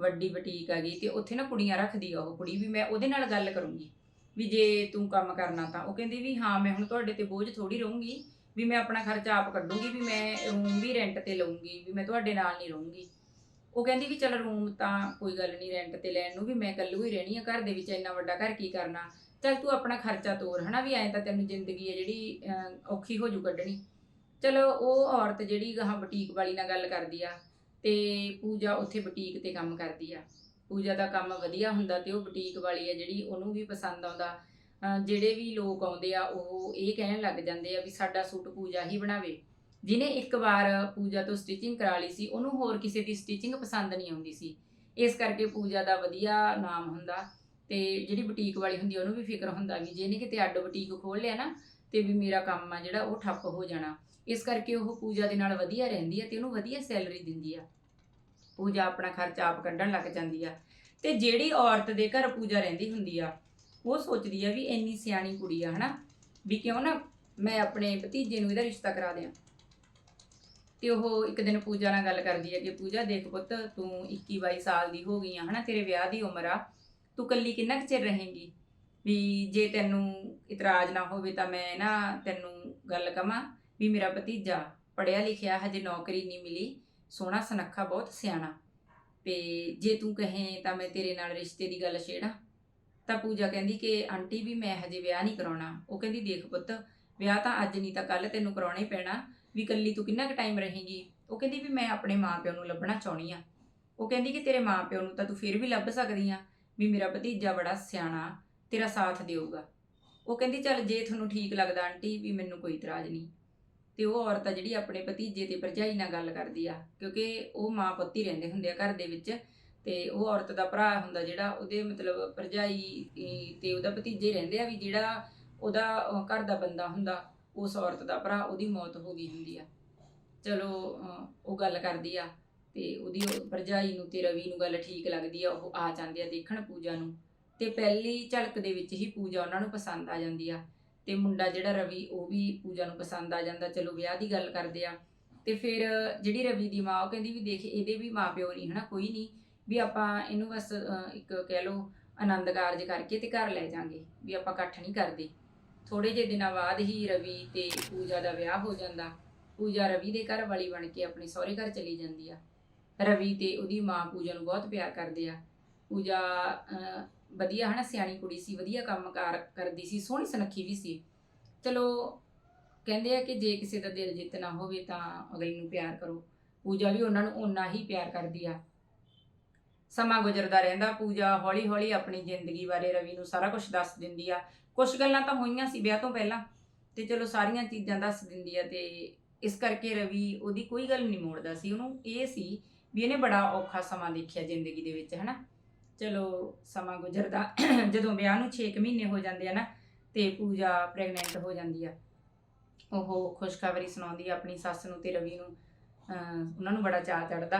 ਵੱਡੀ ਬੁਟੀਕ ਹੈਗੀ, ਤੇ ਉੱਥੇ ਨਾ ਕੁੜੀਆਂ ਰੱਖਦੀ ਆ ਉਹ ਕੁੜੀ ਵੀ, ਮੈਂ ਉਹਦੇ ਨਾਲ ਗੱਲ ਕਰੂੰਗੀ। ਵੀ ਜੇ ਤੂੰ ਕੰਮ ਕਰਨਾ ਤਾਂ। ਉਹ ਕਹਿੰਦੀ ਵੀ ਹਾਂ, ਮੈਂ ਹੁਣ ਤੁਹਾਡੇ ਤੇ ਬੋਝ ਥੋੜੀ ਰਹੂੰਗੀ, ਵੀ ਮੈਂ ਆਪਣਾ ਖਰਚਾ ਆਪ ਕੱਢੂੰਗੀ, ਵੀ ਮੈਂ ਰੂਮ ਵੀ ਰੈਂਟ ਤੇ ਲਊਂਗੀ, ਵੀ ਮੈਂ ਤੁਹਾਡੇ ਨਾਲ ਨਹੀਂ ਰਹੂੰਗੀ। ਉਹ ਕਹਿੰਦੀ ਵੀ ਚਲ ਰੂਮ ਤਾਂ ਕੋਈ ਗੱਲ ਨਹੀਂ ਰੈਂਟ ਤੇ ਲੈਣ ਨੂੰ ਵੀ ਮੈਂ ਕੱਲੂ ਹੀ ਰਹਿਣੀ ਆ, ਘਰ ਦੇ ਵਿੱਚ ਇੰਨਾ ਵੱਡਾ ਘਰ ਕੀ ਕਰਨਾ। ਚਲ ਤੂੰ ਆਪਣਾ ਖਰਚਾ ਤੋਰ ਹਨਾ ਵੀ ਐਂ ਤਾਂ ਤੈਨੂੰ ਜ਼ਿੰਦਗੀ ਹੈ ਜਿਹੜੀ ਔਖੀ ਹੋ ਜੂ ਕੱਢਣੀ। ਚਲੋ ਉਹ ਔਰਤ ਜਿਹੜੀ ਗਾਹਾਂ ਬੁਟੀਕ ਵਾਲੀ ਨਾਲ ਗੱਲ ਕਰਦੀ ਆ ਤੇ ਪੂਜਾ ਉੱਥੇ ਬੁਟੀਕ ਤੇ ਕੰਮ ਕਰਦੀ ਆ। ਪੂਜਾ ਦਾ ਕੰਮ ਵਧੀਆ ਹੁੰਦਾ ਤੇ ਉਹ ਬੁਟੀਕ ਵਾਲੀ ਆ ਜਿਹੜੀ ਉਹਨੂੰ ਵੀ ਪਸੰਦ ਆਉਂਦਾ। ਜਿਹੜੇ ਵੀ ਲੋਕ ਆਉਂਦੇ ਆ, ਉਹ ਇਹ ਕਹਿਣ ਲੱਗ ਜਾਂਦੇ ਆ ਵੀ ਸਾਡਾ ਸੂਟ ਪੂਜਾ ਹੀ ਬਣਾਵੇ। ਜਿਹਨੇ ਇੱਕ ਵਾਰ ਪੂਜਾ ਤੋਂ ਸਟਿਚਿੰਗ ਕਰਾ ਲਈ ਸੀ, ਉਹਨੂੰ ਹੋਰ ਕਿਸੇ ਦੀ ਸਟਿਚਿੰਗ ਪਸੰਦ ਨਹੀਂ ਆਉਂਦੀ ਸੀ। ਇਸ ਕਰਕੇ ਪੂਜਾ ਦਾ ਵਧੀਆ ਨਾਮ ਹੁੰਦਾ ਤੇ ਜਿਹੜੀ ਬੁਟੀਕ ਵਾਲੀ ਹੁੰਦੀ ਉਹਨੂੰ ਵੀ ਫਿਕਰ ਹੁੰਦਾ ਵੀ ਜੇ ਇਹਨੇ ਕਿਤੇ ਅੱਡ ਬੁਟੀਕ ਖੋਲ ਲਿਆ ਨਾ, ਤੇ ਵੀ ਮੇਰਾ ਕੰਮ ਆ ਜਿਹੜਾ ਉਹ ਠੱਪ ਹੋ ਜਾਣਾ। ਇਸ ਕਰਕੇ ਉਹ ਪੂਜਾ ਦੇ ਨਾਲ ਵਧੀਆ ਰਹਿੰਦੀ ਆ ਤੇ ਉਹਨੂੰ ਵਧੀਆ ਸੈਲਰੀ ਦਿੰਦੀ ਆ। ਪੂਜਾ ਆਪਣਾ ਖਰਚ ਆਪ ਕੱਢਣ ਲੱਗ ਜਾਂਦੀ ਆ। ਤੇ ਜਿਹੜੀ ਔਰਤ ਦੇ ਘਰ ਪੂਜਾ ਰਹਿੰਦੀ ਹੁੰਦੀ ਆ, ਉਹ ਸੋਚਦੀ ਆ ਵੀ ਇੰਨੀ ਸਿਆਣੀ ਕੁੜੀ ਆ, ਹਨਾ? ਵੀ ਕਿਉਂ ਨਾ ਮੈਂ ਆਪਣੇ ਭਤੀਜੇ ਨੂੰ ਇਹਦਾ ਰਿਸ਼ਤਾ ਕਰਾ ਦਿਆਂ। ਤੇ ਉਹ ਇੱਕ ਦਿਨ ਪੂਜਾ ਨਾਲ ਗੱਲ ਕਰਦੀ ਹੈ ਕਿ ਪੂਜਾ ਦੇਖ ਪੁੱਤ, ਤੂੰ 21 22 ਸਾਲ ਦੀ ਹੋ ਗਈ ਆ, ਹਨਾ? ਤੇਰੇ ਵਿਆਹ ਦੀ ਉਮਰ ਆ। ਤੂੰ ਕੱਲੀ ਕਿੰਨਾ ਕੁ ਚਿਰ ਰਹੇਂਗੀ? ਵੀ ਜੇ ਤੈਨੂੰ ਇਤਰਾਜ਼ ਨਾ ਹੋਵੇ ਤਾਂ ਮੈਂ ਨਾ ਤੈਨੂੰ ਗੱਲ ਕਵਾਂ ਵੀ ਮੇਰਾ ਭਤੀਜਾ ਪੜਿਆ ਲਿਖਿਆ ਹਜੇ ਨੌਕਰੀ ਨਹੀਂ ਮਿਲੀ। ਸੋਹਣਾ ਸੁਨੱਖਾ ਬਹੁਤ ਸਿਆਣਾ। ਤੇ ਜੇ ਤੂੰ ਕਹੇ ਤਾਂ ਮੈਂ ਤੇਰੇ ਨਾਲ ਰਿਸ਼ਤੇ ਦੀ ਗੱਲ ਛੇੜਾਂ। ਤਾਂ ਪੂਜਾ ਕਹਿੰਦੀ ਕਿ ਆਂਟੀ ਵੀ ਮੈਂ ਹਜੇ ਵਿਆਹ ਨਹੀਂ ਕਰਾਉਣਾ। ਉਹ ਕਹਿੰਦੀ ਦੇਖ ਪੁੱਤ, ਵਿਆਹ ਤਾਂ ਅੱਜ ਨਹੀਂ ਤਾਂ ਕੱਲ ਤੈਨੂੰ ਕਰਾਉਣਾ ਹੀ ਪੈਣਾ। ਵੀ ਕੱਲੀ ਤੂੰ ਕਿੰਨਾ ਕੁ ਟਾਈਮ ਰਹੇਂਗੀ? ਉਹ ਕਹਿੰਦੀ ਵੀ ਮੈਂ ਆਪਣੇ ਮਾਪਿਓ ਨੂੰ ਲੱਭਣਾ ਚਾਹੁੰਦੀ ਆ ਉਹ ਕਹਿੰਦੀ ਕਿ ਤੇਰੇ ਮਾਪਿਓ ਨੂੰ ਤਾਂ ਤੂੰ ਫਿਰ ਵੀ ਲੱਭ ਸਕਦੀ ਆ ਵੀ ਮੇਰਾ ਭਤੀਜਾ ਬੜਾ ਸਿਆਣਾ, ਤੇਰਾ ਸਾਥ ਦੇਊਗਾ। ਉਹ ਕਹਿੰਦੀ, ਚੱਲ ਜੇ ਤੁਹਾਨੂੰ ਠੀਕ ਲੱਗਦਾ ਆਂਟੀ, ਵੀ ਮੈਨੂੰ ਕੋਈ ਇਤਰਾਜ਼ ਨਹੀਂ। ਤੇ ਉਹ ਔਰਤ ਆ ਜਿਹੜੀ ਆਪਣੇ ਭਤੀਜੇ ਤੇ ਭਰਜਾਈ ਨਾਲ ਗੱਲ ਕਰਦੀ ਆ, ਕਿਉਂਕਿ ਉਹ ਮਾਂ ਪੁੱਤ ਹੀ ਰਹਿੰਦੇ ਹੁੰਦੇ ਆ ਘਰ ਦੇ ਵਿੱਚ, ਤੇ ਉਹ ਔਰਤ ਦਾ ਭਰਾ ਹੁੰਦਾ ਜਿਹੜਾ ਉਹਦੇ ਮਤਲਬ ਭਰਜਾਈ ਈ ਤੇ ਉਹਦਾ ਭਤੀਜੇ ਰਹਿੰਦੇ ਆ ਵੀ ਜਿਹੜਾ ਉਹਦਾ ਘਰ ਦਾ ਬੰਦਾ ਹੁੰਦਾ, ਉਸ ਔਰਤ ਦਾ ਭਰਾ ਉਹਦੀ ਮੌਤ ਹੋ ਗਈ ਹੁੰਦੀ ਆ। ਚਲੋ ਉਹ ਗੱਲ ਕਰਦੀ ਆ ਤੇ ਉਹਦੀ ਭਰਜਾਈ ਨੂੰ ਤੇ ਰਵੀ ਨੂੰ ਗੱਲ ਠੀਕ ਲੱਗਦੀ ਆ, ਉਹ ਆ ਜਾਂਦੇ ਆ ਦੇਖਣ ਪੂਜਾ ਨੂੰ, ਤੇ ਪਹਿਲੀ ਝਲਕ ਦੇ ਵਿੱਚ ਹੀ ਪੂਜਾ ਉਹਨਾਂ ਨੂੰ ਪਸੰਦ ਆ ਜਾਂਦੀ ਆ। ਤੇ ਮੁੰਡਾ ਜਿਹੜਾ ਰਵੀ, ਉਹ ਵੀ ਪੂਜਾ ਨੂੰ ਪਸੰਦ ਆ ਜਾਂਦਾ, ਚਲੋ ਵਿਆਹ ਦੀ ਗੱਲ ਕਰਦੇ ਆ। ਤੇ ਫਿਰ ਜਿਹੜੀ ਰਵੀ ਦੀ ਮਾਂ, ਉਹ ਕਹਿੰਦੀ ਵੀ ਦੇਖ, ਇਹਦੇ ਵੀ ਮਾਪਿਓ ਨਹੀਂ, ਹਨਾ, ਕੋਈ ਨਹੀਂ, ਵੀ ਆਪਾਂ ਇਹਨੂੰ ਬਸ ਇੱਕ ਕਹਿ ਲਓ, ਆਨੰਦ ਕਾਰਜ ਕਰਕੇ ਤੇ ਘਰ ਲੈ ਜਾਾਂਗੇ, ਵੀ ਆਪਾਂ ਇਕੱਠ ਨਹੀਂ ਕਰਦੇ। ਥੋੜੇ ਜਿਹੇ ਦਿਨਾਂ ਬਾਅਦ ਹੀ ਰਵੀ ਤੇ ਪੂਜਾ ਦਾ ਵਿਆਹ ਹੋ ਜਾਂਦਾ। ਪੂਜਾ ਰਵੀ ਦੇ ਘਰ ਵਾਲੀ ਬਣ ਕੇ ਆਪਣੇ ਸਹੁਰੇ ਘਰ ਚਲੀ ਜਾਂਦੀ ਆ। ਰਵੀ ਤੇ ਉਹਦੀ ਮਾਂ ਪੂਜਾ ਨੂੰ ਬਹੁਤ ਪਿਆਰ ਕਰਦੇ ਆ। ਪੂਜਾ ਵਧੀਆ ਹਨਾ, ਸਿਆਣੀ ਕੁੜੀ ਸੀ, ਵਧੀਆ ਕੰਮਕਾਰ ਕਰਦੀ ਸੀ, ਸੋਹਣੀ ਸੁਨੱਖੀ ਵੀ ਸੀ। ਚਲੋ, ਕਹਿੰਦੇ ਆ ਕਿ ਜੇ ਕਿਸੇ ਦਾ ਦਿਲ ਜਿੱਤਣਾ ਹੋਵੇ ਤਾਂ ਅਗਲੇ ਨੂੰ ਪਿਆਰ ਕਰੋ। ਪੂਜਾ ਵੀ ਉਹਨਾਂ ਨੂੰ ਓਨਾ ਹੀ ਪਿਆਰ ਕਰਦੀ ਆ। ਸਮਾਂ ਗੁਜ਼ਰਦਾ ਰਹਿੰਦਾ, ਪੂਜਾ ਹੌਲੀ ਹੌਲੀ ਆਪਣੀ ਜ਼ਿੰਦਗੀ ਬਾਰੇ ਰਵੀ ਨੂੰ ਸਾਰਾ ਕੁਝ ਦੱਸ ਦਿੰਦੀ ਆ। ਕੁਝ ਗੱਲਾਂ ਤਾਂ ਹੋਈਆਂ ਸੀ ਵਿਆਹ ਤੋਂ ਪਹਿਲਾਂ, ਤੇ ਚਲੋ ਸਾਰੀਆਂ ਚੀਜ਼ਾਂ ਦੱਸ ਦਿੰਦੀ ਆ ਤੇ ਇਸ ਕਰਕੇ ਰਵੀ ਉਹਦੀ ਕੋਈ ਗੱਲ ਨਹੀਂ ਮੋੜਦਾ ਸੀ। ਉਹਨੂੰ ਇਹ ਸੀ ਵੀ ਇਹਨੇ ਬੜਾ ਔਖਾ ਸਮਾਂ ਦੇਖਿਆ ਜ਼ਿੰਦਗੀ ਦੇ ਵਿੱਚ, ਹਨਾ? ਚਲੋ ਸਮਾਂ ਗੁਜ਼ਰਦਾ। ਜਦੋਂ ਵਿਆਹ ਨੂੰ 6 ਮਹੀਨੇ ਹੋ ਜਾਂਦੇ ਆ ਨਾ, ਤੇ ਪੂਜਾ ਪ੍ਰੈਗਨੈਂਟ ਹੋ ਜਾਂਦੀ ਆ। ਉਹ ਖੁਸ਼ਖਬਰੀ ਸੁਣਾਉਂਦੀ ਆ ਆਪਣੀ ਸੱਸ ਨੂੰ ਤੇ ਰਵੀ ਨੂੰ। ਉਹਨਾਂ ਨੂੰ ਬੜਾ ਚਾਅ ਚੜਦਾ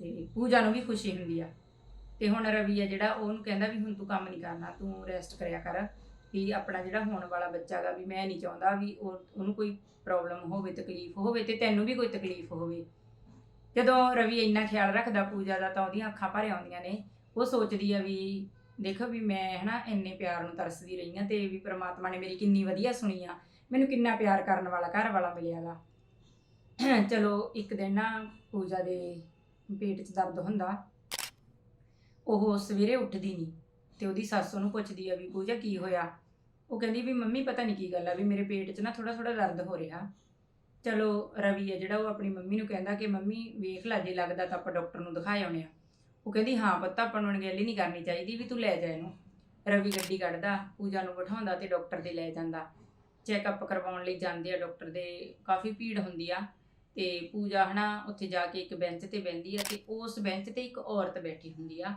ਤੇ ਪੂਜਾ ਨੂੰ ਵੀ ਖੁਸ਼ੀ ਹੁੰਦੀ ਆ। ਤੇ ਹੁਣ ਰਵੀ ਆ ਜਿਹੜਾ, ਉਹਨੂੰ ਕਹਿੰਦਾ ਵੀ ਹੁਣ ਤੂੰ ਕੰਮ ਨਹੀਂ ਕਰਨਾ, ਤੂੰ ਰੈਸਟ ਕਰਿਆ ਕਰ। ਵੀ ਆਪਣਾ ਜਿਹੜਾ ਹੋਣ ਵਾਲਾ ਬੱਚਾ ਗਾ, ਵੀ ਮੈਂ ਨਹੀਂ ਚਾਹੁੰਦਾ ਵੀ ਉਹ, ਉਹਨੂੰ ਕੋਈ ਪ੍ਰੋਬਲਮ ਹੋਵੇ, ਤਕਲੀਫ ਹੋਵੇ ਤੇ ਤੈਨੂੰ ਵੀ ਕੋਈ ਤਕਲੀਫ ਹੋਵੇ। ਜਦੋਂ ਰਵੀ ਇੰਨਾ ਖਿਆਲ ਰੱਖਦਾ ਪੂਜਾ ਦਾ, ਤਾਂ ਉਹਦੀਆਂ ਅੱਖਾਂ ਭਰ ਆਉਂਦੀਆਂ ਨੇ। ਉਹ ਸੋਚਦੀ ਆ ਵੀ ਦੇਖੋ ਵੀ ਮੈਂ ਹਨਾ ਇੰਨੇ ਪਿਆਰ ਨੂੰ ਤਰਸਦੀ ਰਹੀ ਆ ਤੇ ਵੀ ਪ੍ਰਮਾਤਮਾ ਨੇ ਮੇਰੀ ਕਿੰਨੀ ਵਧੀਆ ਸੁਣੀ ਆ। ਮੈਨੂੰ ਕਿੰਨਾ ਪਿਆਰ ਕਰਨ ਵਾਲਾ, ਘਰ ਵਾਲਾ ਮਿਲਿਆਗਾ। ਚਲੋ ਇੱਕ ਦਿਨ ਨਾ ਪੂਜਾ ਦੇ ਪੇਟ 'ਚ ਦਰਦ ਹੁੰਦਾ। ਉਹ ਸਵੇਰੇ ਉੱਠਦੀ ਨਹੀਂ ਤੇ ਉਹਦੀ ਸੱਸ ਉਹਨੂੰ ਪੁੱਛਦੀ ਆ ਵੀ ਪੂਜਾ ਕੀ ਹੋਇਆ? ਉਹ ਕਹਿੰਦੀ ਵੀ ਮੰਮੀ ਪਤਾ ਨਹੀਂ ਕੀ ਗੱਲ ਆ ਵੀ ਮੇਰੇ ਪੇਟ 'ਚ ਨਾ ਥੋੜਾ ਥੋੜਾ ਦਰਦ ਹੋ ਰਿਹਾ। ਚਲੋ ਰਵੀ ਆ ਜਿਹੜਾ ਉਹ ਆਪਣੀ ਮੰਮੀ ਨੂੰ ਕਹਿੰਦਾ ਕਿ ਮੰਮੀ ਵੇਖ ਲੈ ਜੇ ਲੱਗਦਾ ਤਾਂ ਆਪਾਂ ਡਾਕਟਰ ਨੂੰ ਦਿਖਾ ਆਉਣੇ ਆ। ਉਹ ਕਹਿੰਦੀ, ਹਾਂ ਪਤਾ, ਆਪਾਂ ਨੂੰ ਅਣਗਹਿਲੀ ਨਹੀਂ ਕਰਨੀ ਚਾਹੀਦੀ ਵੀ ਤੂੰ ਲੈ ਜਾ ਇਹਨੂੰ। ਰਵੀ ਗੱਡੀ ਕੱਢਦਾ, ਪੂਜਾ ਨੂੰ ਬਿਠਾਉਂਦਾ ਤੇ ਡਾਕਟਰ ਦੇ ਲੈ ਜਾਂਦਾ। ਚੈੱਕਅਪ ਕਰਵਾਉਣ ਲਈ ਜਾਂਦੇ ਆ, ਡਾਕਟਰ ਦੇ ਕਾਫੀ ਭੀੜ ਹੁੰਦੀ ਆ ਤੇ ਪੂਜਾ ਹਨਾ, ਉੱਥੇ ਜਾ ਕੇ ਇੱਕ ਬੈਂਚ ਤੇ ਬਹਿੰਦੀ ਆ ਤੇ ਉਸ ਬੈਂਚ ਤੇ ਇੱਕ ਔਰਤ ਬੈਠੀ ਹੁੰਦੀ ਆ।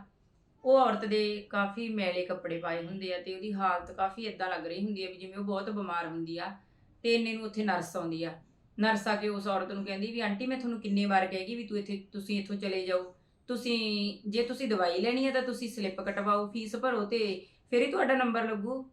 ਉਹ ਔਰਤ ਦੇ ਕਾਫੀ ਮੈਲੇ ਕੱਪੜੇ ਪਾਏ ਹੁੰਦੇ ਆ ਤੇ ਉਹਦੀ ਹਾਲਤ ਕਾਫੀ ਇਦਾਂ ਲੱਗ ਰਹੀ ਹੁੰਦੀ ਆ ਵੀ ਜਿਵੇਂ ਉਹ ਬਹੁਤ ਬਿਮਾਰ ਹੁੰਦੀ ਆ ਤੇ ਇੰਨੇ ਨੂੰ ਉੱਥੇ ਨਰਸ ਆਉਂਦੀ ਆ। ਨਰਸ ਆ ਕੇ ਉਸ ਔਰਤ ਨੂੰ ਕਹਿੰਦੀ ਵੀ, ਆਂਟੀ, ਮੈਂ ਤੁਹਾਨੂੰ ਕਿੰਨੇ ਵਾਰ ਕਹੇਗੀ ਵੀ ਤੂੰ ਇੱਥੇ, ਤੁਸੀਂ ਇੱਥੋਂ ਚਲੇ ਜਾਓ। ਤੁਸੀਂ ਜੇ ਤੁਸੀਂ ਦਵਾਈ ਲੈਣੀ ਹੈ ਤਾਂ ਤੁਸੀਂ ਸਲਿੱਪ ਕਟਵਾਓ ਫੀਸ ਭਰੋ ਤੇ ਫਿਰ ਹੀ ਤੁਹਾਡਾ ਨੰਬਰ ਲੱਗੂ।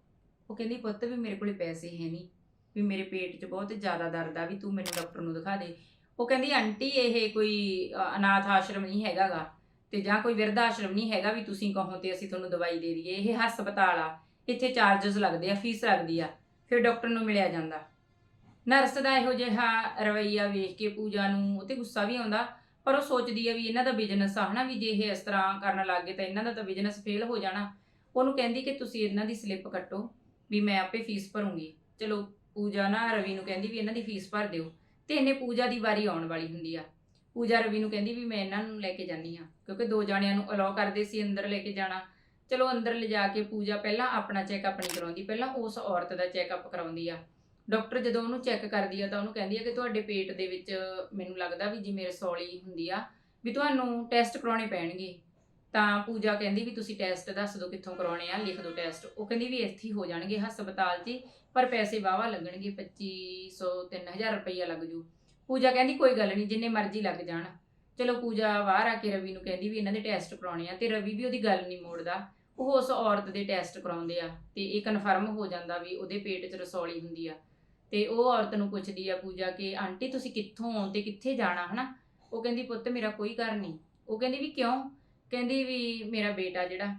ਉਹ ਕਹਿੰਦੀ ਪੁੱਤ ਵੀ ਮੇਰੇ ਕੋਲੇ ਪੈਸੇ ਹੈ ਨਹੀਂ ਵੀ ਮੇਰੇ ਪੇਟ 'ਚ ਬਹੁਤ ਜ਼ਿਆਦਾ ਦਰਦ ਆ ਵੀ ਤੂੰ ਮੈਨੂੰ ਡਾਕਟਰ ਨੂੰ ਦਿਖਾ ਦੇ। ਉਹ ਕਹਿੰਦੀ ਆਂਟੀ ਇਹ ਕੋਈ ਅ, ਅਨਾਥ ਆਸ਼ਰਮ ਨਹੀਂ ਹੈਗਾਗਾ ਤੇ ਜਾਂ ਕੋਈ ਵਿਰਧ ਆਸ਼ਰਮ ਨਹੀਂ ਹੈਗਾ ਵੀ ਤੁਸੀਂ ਕਹੋ ਤੇ ਅਸੀਂ ਤੁਹਾਨੂੰ ਦਵਾਈ ਦੇ ਦਈਏ। ਇਹ ਹਸਪਤਾਲ ਆ ਇੱਥੇ ਚਾਰजेस ਲੱਗਦੇ ਆ ਫੀਸ ਲੱਗਦੀ ਆ ਫਿਰ ਡਾਕਟਰ ਨੂੰ ਮਿਲਿਆ ਜਾਂਦਾ। ਨਰਸ ਦਾ ਇਹੋ ਜਿਹਾ ਰਵਈਆ ਵੇਖ ਕੇ ਪੂਜਾ ਨੂੰ ਉਹ ਤੇ ਗੁੱਸਾ ਵੀ ਆਉਂਦਾ। ਪਰ ਉਹ ਸੋਚਦੀ ਆ ਵੀ ਇਹਨਾਂ ਦਾ ਬਿਜ਼ਨਸ ਆ, ਹਨਾ, ਵੀ ਜੇ ਇਹ ਇਸ ਤਰ੍ਹਾਂ ਕਰਨ ਲੱਗ ਗਏ ਤਾਂ ਇਹਨਾਂ ਦਾ ਤਾਂ ਬਿਜ਼ਨਸ ਫੇਲ ਹੋ ਜਾਣਾ। ਉਹਨੂੰ ਕਹਿੰਦੀ ਕਿ ਤੁਸੀਂ ਇਹਨਾਂ ਦੀ ਸਲਿੱਪ ਕੱਟੋ, ਵੀ ਮੈਂ ਆਪੇ ਫੀਸ ਭਰੂੰਗੀ। ਚਲੋ, ਪੂਜਾ ਨਾ ਰਵੀ ਨੂੰ ਕਹਿੰਦੀ ਵੀ ਇਹਨਾਂ ਦੀ ਫੀਸ ਭਰ ਦਿਓ। ਤੇ ਇਹਨੇ ਪੂਜਾ ਦੀ ਵਾਰੀ ਆਉਣ ਵਾਲੀ ਹੁੰਦੀ ਆ। ਪੂਜਾ ਰਵੀ ਨੂੰ ਕਹਿੰਦੀ ਵੀ ਮੈਂ ਇਹਨਾਂ ਨੂੰ ਲੈ ਕੇ ਜਾਨੀ ਆ, ਕਿਉਂਕਿ ਦੋ ਜਾਣਿਆਂ ਨੂੰ ਅਲਾਉ ਕਰਦੇ ਸੀ ਅੰਦਰ ਲੈ ਕੇ ਜਾਣਾ। ਚਲੋ, ਅੰਦਰ ਲਿਜਾ ਕੇ ਪੂਜਾ ਪਹਿਲਾਂ ਆਪਣਾ ਚੈੱਕਅਪ ਨਹੀਂ ਕਰਾਉਂਦੀ, ਪਹਿਲਾਂ ਉਸ ਔਰਤ ਦਾ ਚੈੱਕਅਪ ਕਰਾਉਂਦੀ ਆ। ਡਾਕਟਰ ਜਦੋਂ ਉਹਨੂੰ ਚੈੱਕ ਕਰਦੀ ਆ ਤਾਂ ਉਹਨੂੰ ਕਹਿੰਦੀ ਆ ਕਿ ਤੁਹਾਡੇ ਪੇਟ ਦੇ ਵਿੱਚ ਮੈਨੂੰ ਲੱਗਦਾ ਵੀ ਜਿਵੇਂ ਰਸੌਲੀ ਹੁੰਦੀ ਆ ਵੀ ਤੁਹਾਨੂੰ ਟੈਸਟ ਕਰਾਉਣੇ ਪੈਣਗੇ। ਤਾਂ ਪੂਜਾ ਕਹਿੰਦੀ ਵੀ ਤੁਸੀਂ ਟੈਸਟ ਦੱਸ ਦਿਓ ਕਿੱਥੋਂ ਕਰਾਉਣੇ ਆ ਲਿਖ ਦਿਓ ਟੈਸਟ। ਉਹ ਕਹਿੰਦੀ ਵੀ ਇੱਥੇ ਹੀ ਹੋ ਜਾਣਗੇ ਹਸਪਤਾਲ 'ਚ ਹੀ, ਪਰ ਪੈਸੇ ਵਾਵਾ ਲੱਗਣਗੇ 2500 3000 ਰੁਪਈਆ ਲੱਗ ਜੂ। ਪੂਜਾ ਕਹਿੰਦੀ ਕੋਈ ਗੱਲ ਨਹੀਂ ਜਿੰਨੇ ਮਰਜ਼ੀ ਲੱਗ ਜਾਣ। ਚਲੋ ਪੂਜਾ ਬਾਹਰ ਆ ਕੇ ਰਵੀ ਨੂੰ ਕਹਿੰਦੀ ਵੀ ਇਹਨਾਂ ਦੇ ਟੈਸਟ ਕਰਾਉਣੇ ਆ ਤੇ ਰਵੀ ਵੀ ਉਹਦੀ ਗੱਲ ਨਹੀਂ ਮੋੜਦਾ। ਉਹ ਉਸ ਔਰਤ ਦੇ ਟੈਸਟ ਕਰਾਉਂਦੇ ਆ ਤੇ ਇਹ ਕਨਫਰਮ ਹੋ ਜਾਂਦਾ ਵੀ ਉਹਦੇ ਪੇਟ 'ਚ ਰਸੌਲੀ ਹੁੰਦੀ ਆ। ਤੇ ਉਹ ਔਰਤ ਨੂੰ ਪੁੱਛਦੀ ਆ ਪੂਜਾ ਕਿ, ਆਂਟੀ, ਤੁਸੀਂ ਕਿੱਥੋਂ ਆਉਂ ਤੇ ਕਿੱਥੇ ਜਾਣਾ, ਹਨਾ? ਉਹ ਕਹਿੰਦੀ, ਪੁੱਤ, ਮੇਰਾ ਕੋਈ ਘਰ ਨਹੀਂ। ਉਹ ਕਹਿੰਦੀ, ਵੀ ਕਿਉਂ? ਕਹਿੰਦੀ, ਵੀ ਮੇਰਾ ਬੇਟਾ ਜਿਹੜਾ,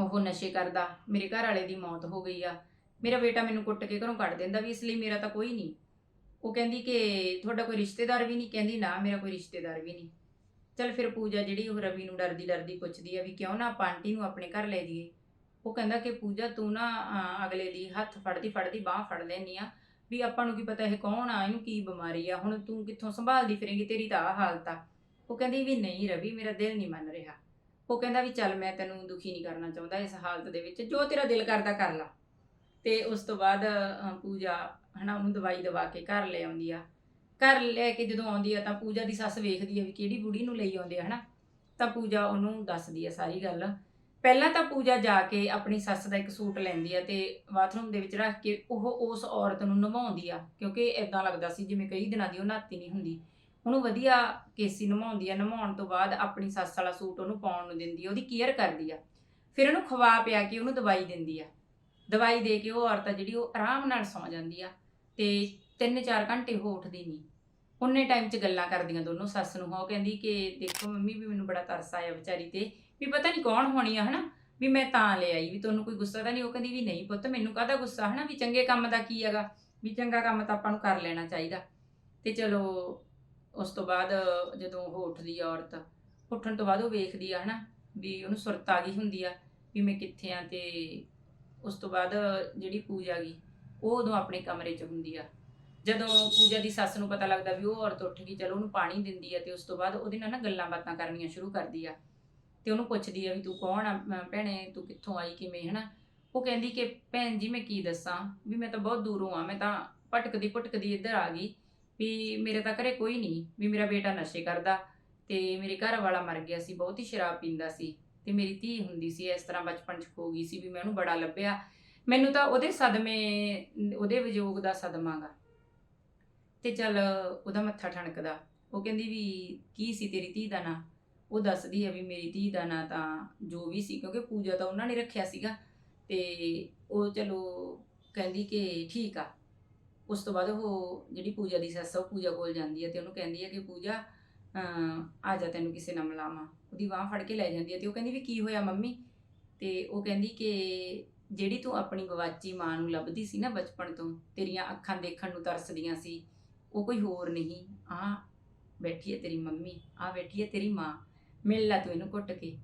ਉਹ ਨਸ਼ੇ ਕਰਦਾ, ਮੇਰੇ ਘਰ ਵਾਲੇ ਦੀ ਮੌਤ ਹੋ ਗਈ ਆ। ਮੇਰਾ ਬੇਟਾ ਮੈਨੂੰ ਕੁੱਟ ਕੇ ਘਰੋਂ ਕੱਢ ਦਿੰਦਾ ਵੀ, ਇਸ ਲਈ ਮੇਰਾ ਤਾਂ ਕੋਈ ਨਹੀਂ। ਉਹ ਕਹਿੰਦੀ ਕਿ, ਤੁਹਾਡਾ ਕੋਈ ਰਿਸ਼ਤੇਦਾਰ ਵੀ ਨਹੀਂ? ਕਹਿੰਦੀ, ਨਾ, ਮੇਰਾ ਕੋਈ ਰਿਸ਼ਤੇਦਾਰ ਵੀ ਨਹੀਂ। ਚਲ ਫਿਰ ਪੂਜਾ ਜਿਹੜੀ ਉਹ ਰਵੀ ਨੂੰ ਡਰਦੀ ਡਰਦੀ ਪੁੱਛਦੀ ਆ ਵੀ, ਕਿਉਂ ਨਾ ਆਪਾਂ ਆਂਟੀ ਨੂੰ ਆਪਣੇ ਘਰ ਲੈ ਜਾਈਏ? ਉਹ ਕਹਿੰਦਾ ਕਿ, ਪੂਜਾ, ਤੂੰ ਨਾ ਅਗਲੇ ਦੀ ਹੱਥ ਫੜਦੀ ਫੜਦੀ ਬਾਹ ਫੜ ਲੈਨੀ ਆ। ਵੀ ਆਪਾਂ ਨੂੰ ਕੀ ਪਤਾ ਇਹ ਕੌਣ ਆ, ਇਹਨੂੰ ਕੀ ਬਿਮਾਰੀ ਆ, ਹੁਣ ਤੂੰ ਕਿੱਥੋਂ ਸੰਭਾਲਦੀ ਫਿਰੇਂਗੀ, ਤੇਰੀ ਤਾਂ ਆਹ ਹਾਲਤ ਆ। ਉਹ ਕਹਿੰਦੀ ਵੀ ਨਹੀਂ ਰਵੀ, ਮੇਰਾ ਦਿਲ ਨਹੀਂ ਮੰਨ ਰਿਹਾ। ਉਹ ਕਹਿੰਦਾ ਵੀ ਚੱਲ ਮੈਂ ਤੈਨੂੰ ਦੁਖੀ ਨਹੀਂ ਕਰਨਾ ਚਾਹੁੰਦਾ ਇਸ ਹਾਲਤ ਦੇ ਵਿੱਚ, ਜੋ ਤੇਰਾ ਦਿਲ ਕਰਦਾ ਕਰ ਲਾ। ਤੇ ਉਸ ਤੋਂ ਬਾਅਦ ਪੂਜਾ ਹਨਾ, ਉਹਨੂੰ ਦਵਾਈ ਦਵਾ ਕੇ ਘਰ ਲੈ ਆਉਂਦੀ ਆ। ਘਰ ਲੈ ਕੇ ਜਦੋਂ ਆਉਂਦੀ ਆ ਤਾਂ ਪੂਜਾ ਦੀ ਸੱਸ ਵੇਖਦੀ ਆ ਵੀ ਕਿਹੜੀ ਬੁੜੀ ਨੂੰ ਲਈ ਆਉਂਦੇ ਆ, ਹਨਾ। ਤਾਂ ਪੂਜਾ ਉਹਨੂੰ ਦੱਸਦੀ ਆ ਸਾਰੀ ਗੱਲ ਪਹਿਲਾਂ ਤਾਂ ਪੂਜਾ ਜਾ ਕੇ ਆਪਣੀ ਸੱਸ ਦਾ ਇੱਕ ਸੂਟ ਲੈਂਦੀ ਆ ਤੇ ਬਾਥਰੂਮ ਦੇ ਵਿੱਚ ਰੱਖ ਕੇ ਉਹ ਉਸ ਔਰਤ ਨੂੰ ਨਵਾਉਂਦੀ ਆ, ਕਿਉਂਕਿ ਇਦਾਂ ਲੱਗਦਾ ਸੀ ਜਿਵੇਂ ਕਈ ਦਿਨਾਂ ਦੀ ਉਹ ਨਾਤੀ ਨਹੀਂ ਹੁੰਦੀ। ਉਹਨੂੰ ਵਧੀਆ ਕੇਸੀ ਨਵਾਉਂਦੀ ਆ, ਨਵਾਉਣ ਤੋਂ ਬਾਅਦ ਆਪਣੀ ਸੱਸ ਵਾਲਾ ਸੂਟ ਉਹਨੂੰ ਪਾਉਣ ਨੂੰ ਦਿੰਦੀ ਆ, ਉਹਦੀ ਕੇਅਰ ਕਰਦੀ ਆ। ਫਿਰ ਉਹਨੂੰ ਖਵਾ ਪਿਆ ਕੇ ਉਹਨੂੰ ਦਵਾਈ ਦਿੰਦੀ ਆ। ਦਵਾਈ ਦੇ ਕੇ ਉਹ ਔਰਤ ਆ ਜਿਹੜੀ ਉਹ ਆਰਾਮ ਨਾਲ ਸੌਂ ਜਾਂਦੀ ਆ ਤੇ 3-4 ਘੰਟੇ ਉਹ ਉੱਠਦੀ ਨਹੀਂ। ਉਹਨੇ ਟਾਈਮ 'ਚ ਗੱਲਾਂ ਕਰਦੀਆਂ ਦੋਨੋਂ ਸੱਸ ਨੂੰ। ਉਹ ਕਹਿੰਦੀ ਕਿ ਦੇਖੋ ਮੰਮੀ ਵੀ ਮੈਨੂੰ ਬੜਾ ਤਰਸ ਆਇਆ ਵਿਚਾਰੀ ਤੇ। ਵੀ ਪਤਾ ਨਹੀਂ ਕੌਣ ਹੋਣੀ ਆ, ਹਨਾ? ਵੀ ਮੈਂ ਤਾਂ ਲੈ ਆਈ, ਵੀ ਤੁਹਾਨੂੰ ਕੋਈ ਗੁੱਸਾ ਤਾਂ ਨਹੀਂ ਉਹ ਕਹਿੰਦੀ ਵੀ ਨਹੀਂ ਪੁੱਤ, ਮੈਨੂੰ ਕਾਹਦਾ ਗੁੱਸਾ, ਹਨਾ? ਵੀ ਚੰਗੇ ਕੰਮ ਦਾ ਕੀ ਹੈਗਾ? ਵੀ ਚੰਗਾ ਕੰਮ ਤਾਂ ਆਪਾਂ ਨੂੰ ਕਰ ਲੈਣਾ ਚਾਹੀਦਾ। ਤੇ ਚਲੋ, ਉਸ ਤੋਂ ਬਾਅਦ ਜਦੋਂ ਉਹ ਉੱਠਦੀ ਆ ਔਰਤ, ਉੱਠਣ ਤੋਂ ਬਾਅਦ ਉਹ ਵੇਖਦੀ ਆ, ਹਨਾ? ਵੀ ਉਹਨੂੰ ਸੁਰਤ ਆ ਗਈ ਹੁੰਦੀ ਆ, ਵੀ ਮੈਂ ਕਿੱਥੇ ਆ ਤੇ ਉਸ ਤੋਂ ਬਾਅਦ ਜਿਹੜੀ ਪੂਜਾ ਗਈ, ਉਹ ਉਦੋਂ ਆਪਣੇ ਕਮਰੇ 'ਚ ਹੁੰਦੀ ਆ। ਜਦੋਂ ਪੂਜਾ ਦੀ ਸੱਸ ਨੂੰ ਪਤਾ ਲੱਗਦਾ ਵੀ ਉਹ ਔਰਤ ਉੱਠ ਗਈ, ਚਲੋ ਉਹਨੂੰ ਪਾਣੀ ਦਿੰਦੀ ਆ ਤੇ ਉਸ ਤੋਂ ਬਾਅਦ ਉਹਦੇ ਨਾਲ ਨਾ ਗੱਲਾਂ ਬਾਤਾਂ ਕਰਨੀਆਂ ਸ਼ੁਰੂ ਕਰਦੀ ਆ। ਤੇ ਉਹਨੂੰ ਪੁੱਛਦੀ ਆ ਵੀ ਤੂੰ ਕੌਣ ਆ? ਅਮ ਭੈਣੇ, ਤੂੰ ਕਿੱਥੋਂ ਆਈ, ਕਿਵੇਂ, ਹਨਾ? ਉਹ ਕਹਿੰਦੀ ਕਿ, ਭੈਣ ਜੀ, ਮੈਂ ਕੀ ਦੱਸਾਂ? ਵੀ ਮੈਂ ਤਾਂ ਬਹੁਤ ਦੂਰੋਂ ਆ, ਮੈਂ ਤਾਂ ਭਟਕਦੀ ਭਟਕਦੀ ਇੱਧਰ ਆ ਗਈ ਵੀ ਮੇਰੇ ਤਾਂ ਘਰੇ ਕੋਈ ਨਹੀਂ, ਵੀ ਮੇਰਾ ਬੇਟਾ ਨਸ਼ੇ ਕਰਦਾ ਤੇ ਮੇਰੇ ਘਰ ਵਾਲਾ ਮਰ ਗਿਆ ਸੀ, ਬਹੁਤ ਹੀ ਸ਼ਰਾਬ ਪੀਂਦਾ ਸੀ ਤੇ ਮੇਰੀ ਧੀ ਹੁੰਦੀ ਸੀ, ਇਸ ਤਰ੍ਹਾਂ ਬਚਪਨ ਚ ਖੋ ਗਈ ਸੀ ਵੀ ਮੈਂ ਉਹਨੂੰ ਬੜਾ ਲੱਭਿਆ। ਮੈਨੂੰ ਤਾਂ ਉਹਦੇ ਸਦਮੇ, ਉਹਦੇ ਵਿਜੋਗ ਦਾ ਸਦਮਾ ਗਾ। ਤੇ ਚੱਲ ਉਹਦਾ ਮੱਥਾ ਠਣਕਦਾ। ਉਹ ਕਹਿੰਦੀ ਵੀ ਕੀ ਸੀ ਤੇਰੀ ਧੀ ਦਾ ਨਾਂ? ਉਹ ਦੱਸਦੀ ਹੈ ਵੀ ਮੇਰੀ ਧੀ ਦਾ ਨਾਂ ਤਾਂ ਜੋ ਵੀ ਸੀ, ਕਿਉਂਕਿ ਪੂਜਾ ਤਾਂ ਉਹਨਾਂ ਨੇ ਰੱਖਿਆ ਸੀਗਾ। ਤੇ ਉਹ ਚਲੋ ਕਹਿੰਦੀ ਕਿ ਠੀਕ ਆ। ਉਸ ਤੋਂ ਬਾਅਦ ਉਹ ਜਿਹੜੀ ਪੂਜਾ ਦੀ ਸੱਸ ਆ, ਉਹ ਪੂਜਾ ਕੋਲ ਜਾਂਦੀ ਹੈ ਤੇ ਉਹਨੂੰ ਕਹਿੰਦੀ ਹੈ ਕਿ ਪੂਜਾ ਆ ਜਾ ਤੈਨੂੰ ਕਿਸੇ ਨਾਲ ਮਿਲਾਵਾਂ। ਉਹਦੀ ਬਾਹ ਫੜ ਕੇ ਲੈ ਜਾਂਦੀ ਹੈ ਤੇ ਉਹ ਕਹਿੰਦੀ ਵੀ ਕੀ ਹੋਇਆ ਮੰਮੀ? ਤੇ ਉਹ ਕਹਿੰਦੀ ਕਿ ਜਿਹੜੀ ਤੂੰ ਆਪਣੀ ਗਵਾਚੀ ਮਾਂ ਨੂੰ ਲੱਭਦੀ ਸੀ ਨਾ ਬਚਪਨ ਤੋਂ, ਤੇਰੀਆਂ ਅੱਖਾਂ ਦੇਖਣ ਨੂੰ ਤਰਸਦੀਆਂ ਸੀ ਉਹ ਕੋਈ ਹੋਰ ਨਹੀਂ। ਆ ਬੈਠੀ ਹੈ ਤੇਰੀ ਮੰਮੀ ਆ ਬੈਠੀ ਹੈ ਤੇਰੀ ਮਾਂ। ਮਿਲ ਲੈ ਤੂੰ ਇਹਨੂੰ ਘੁੱਟ ਕੇ।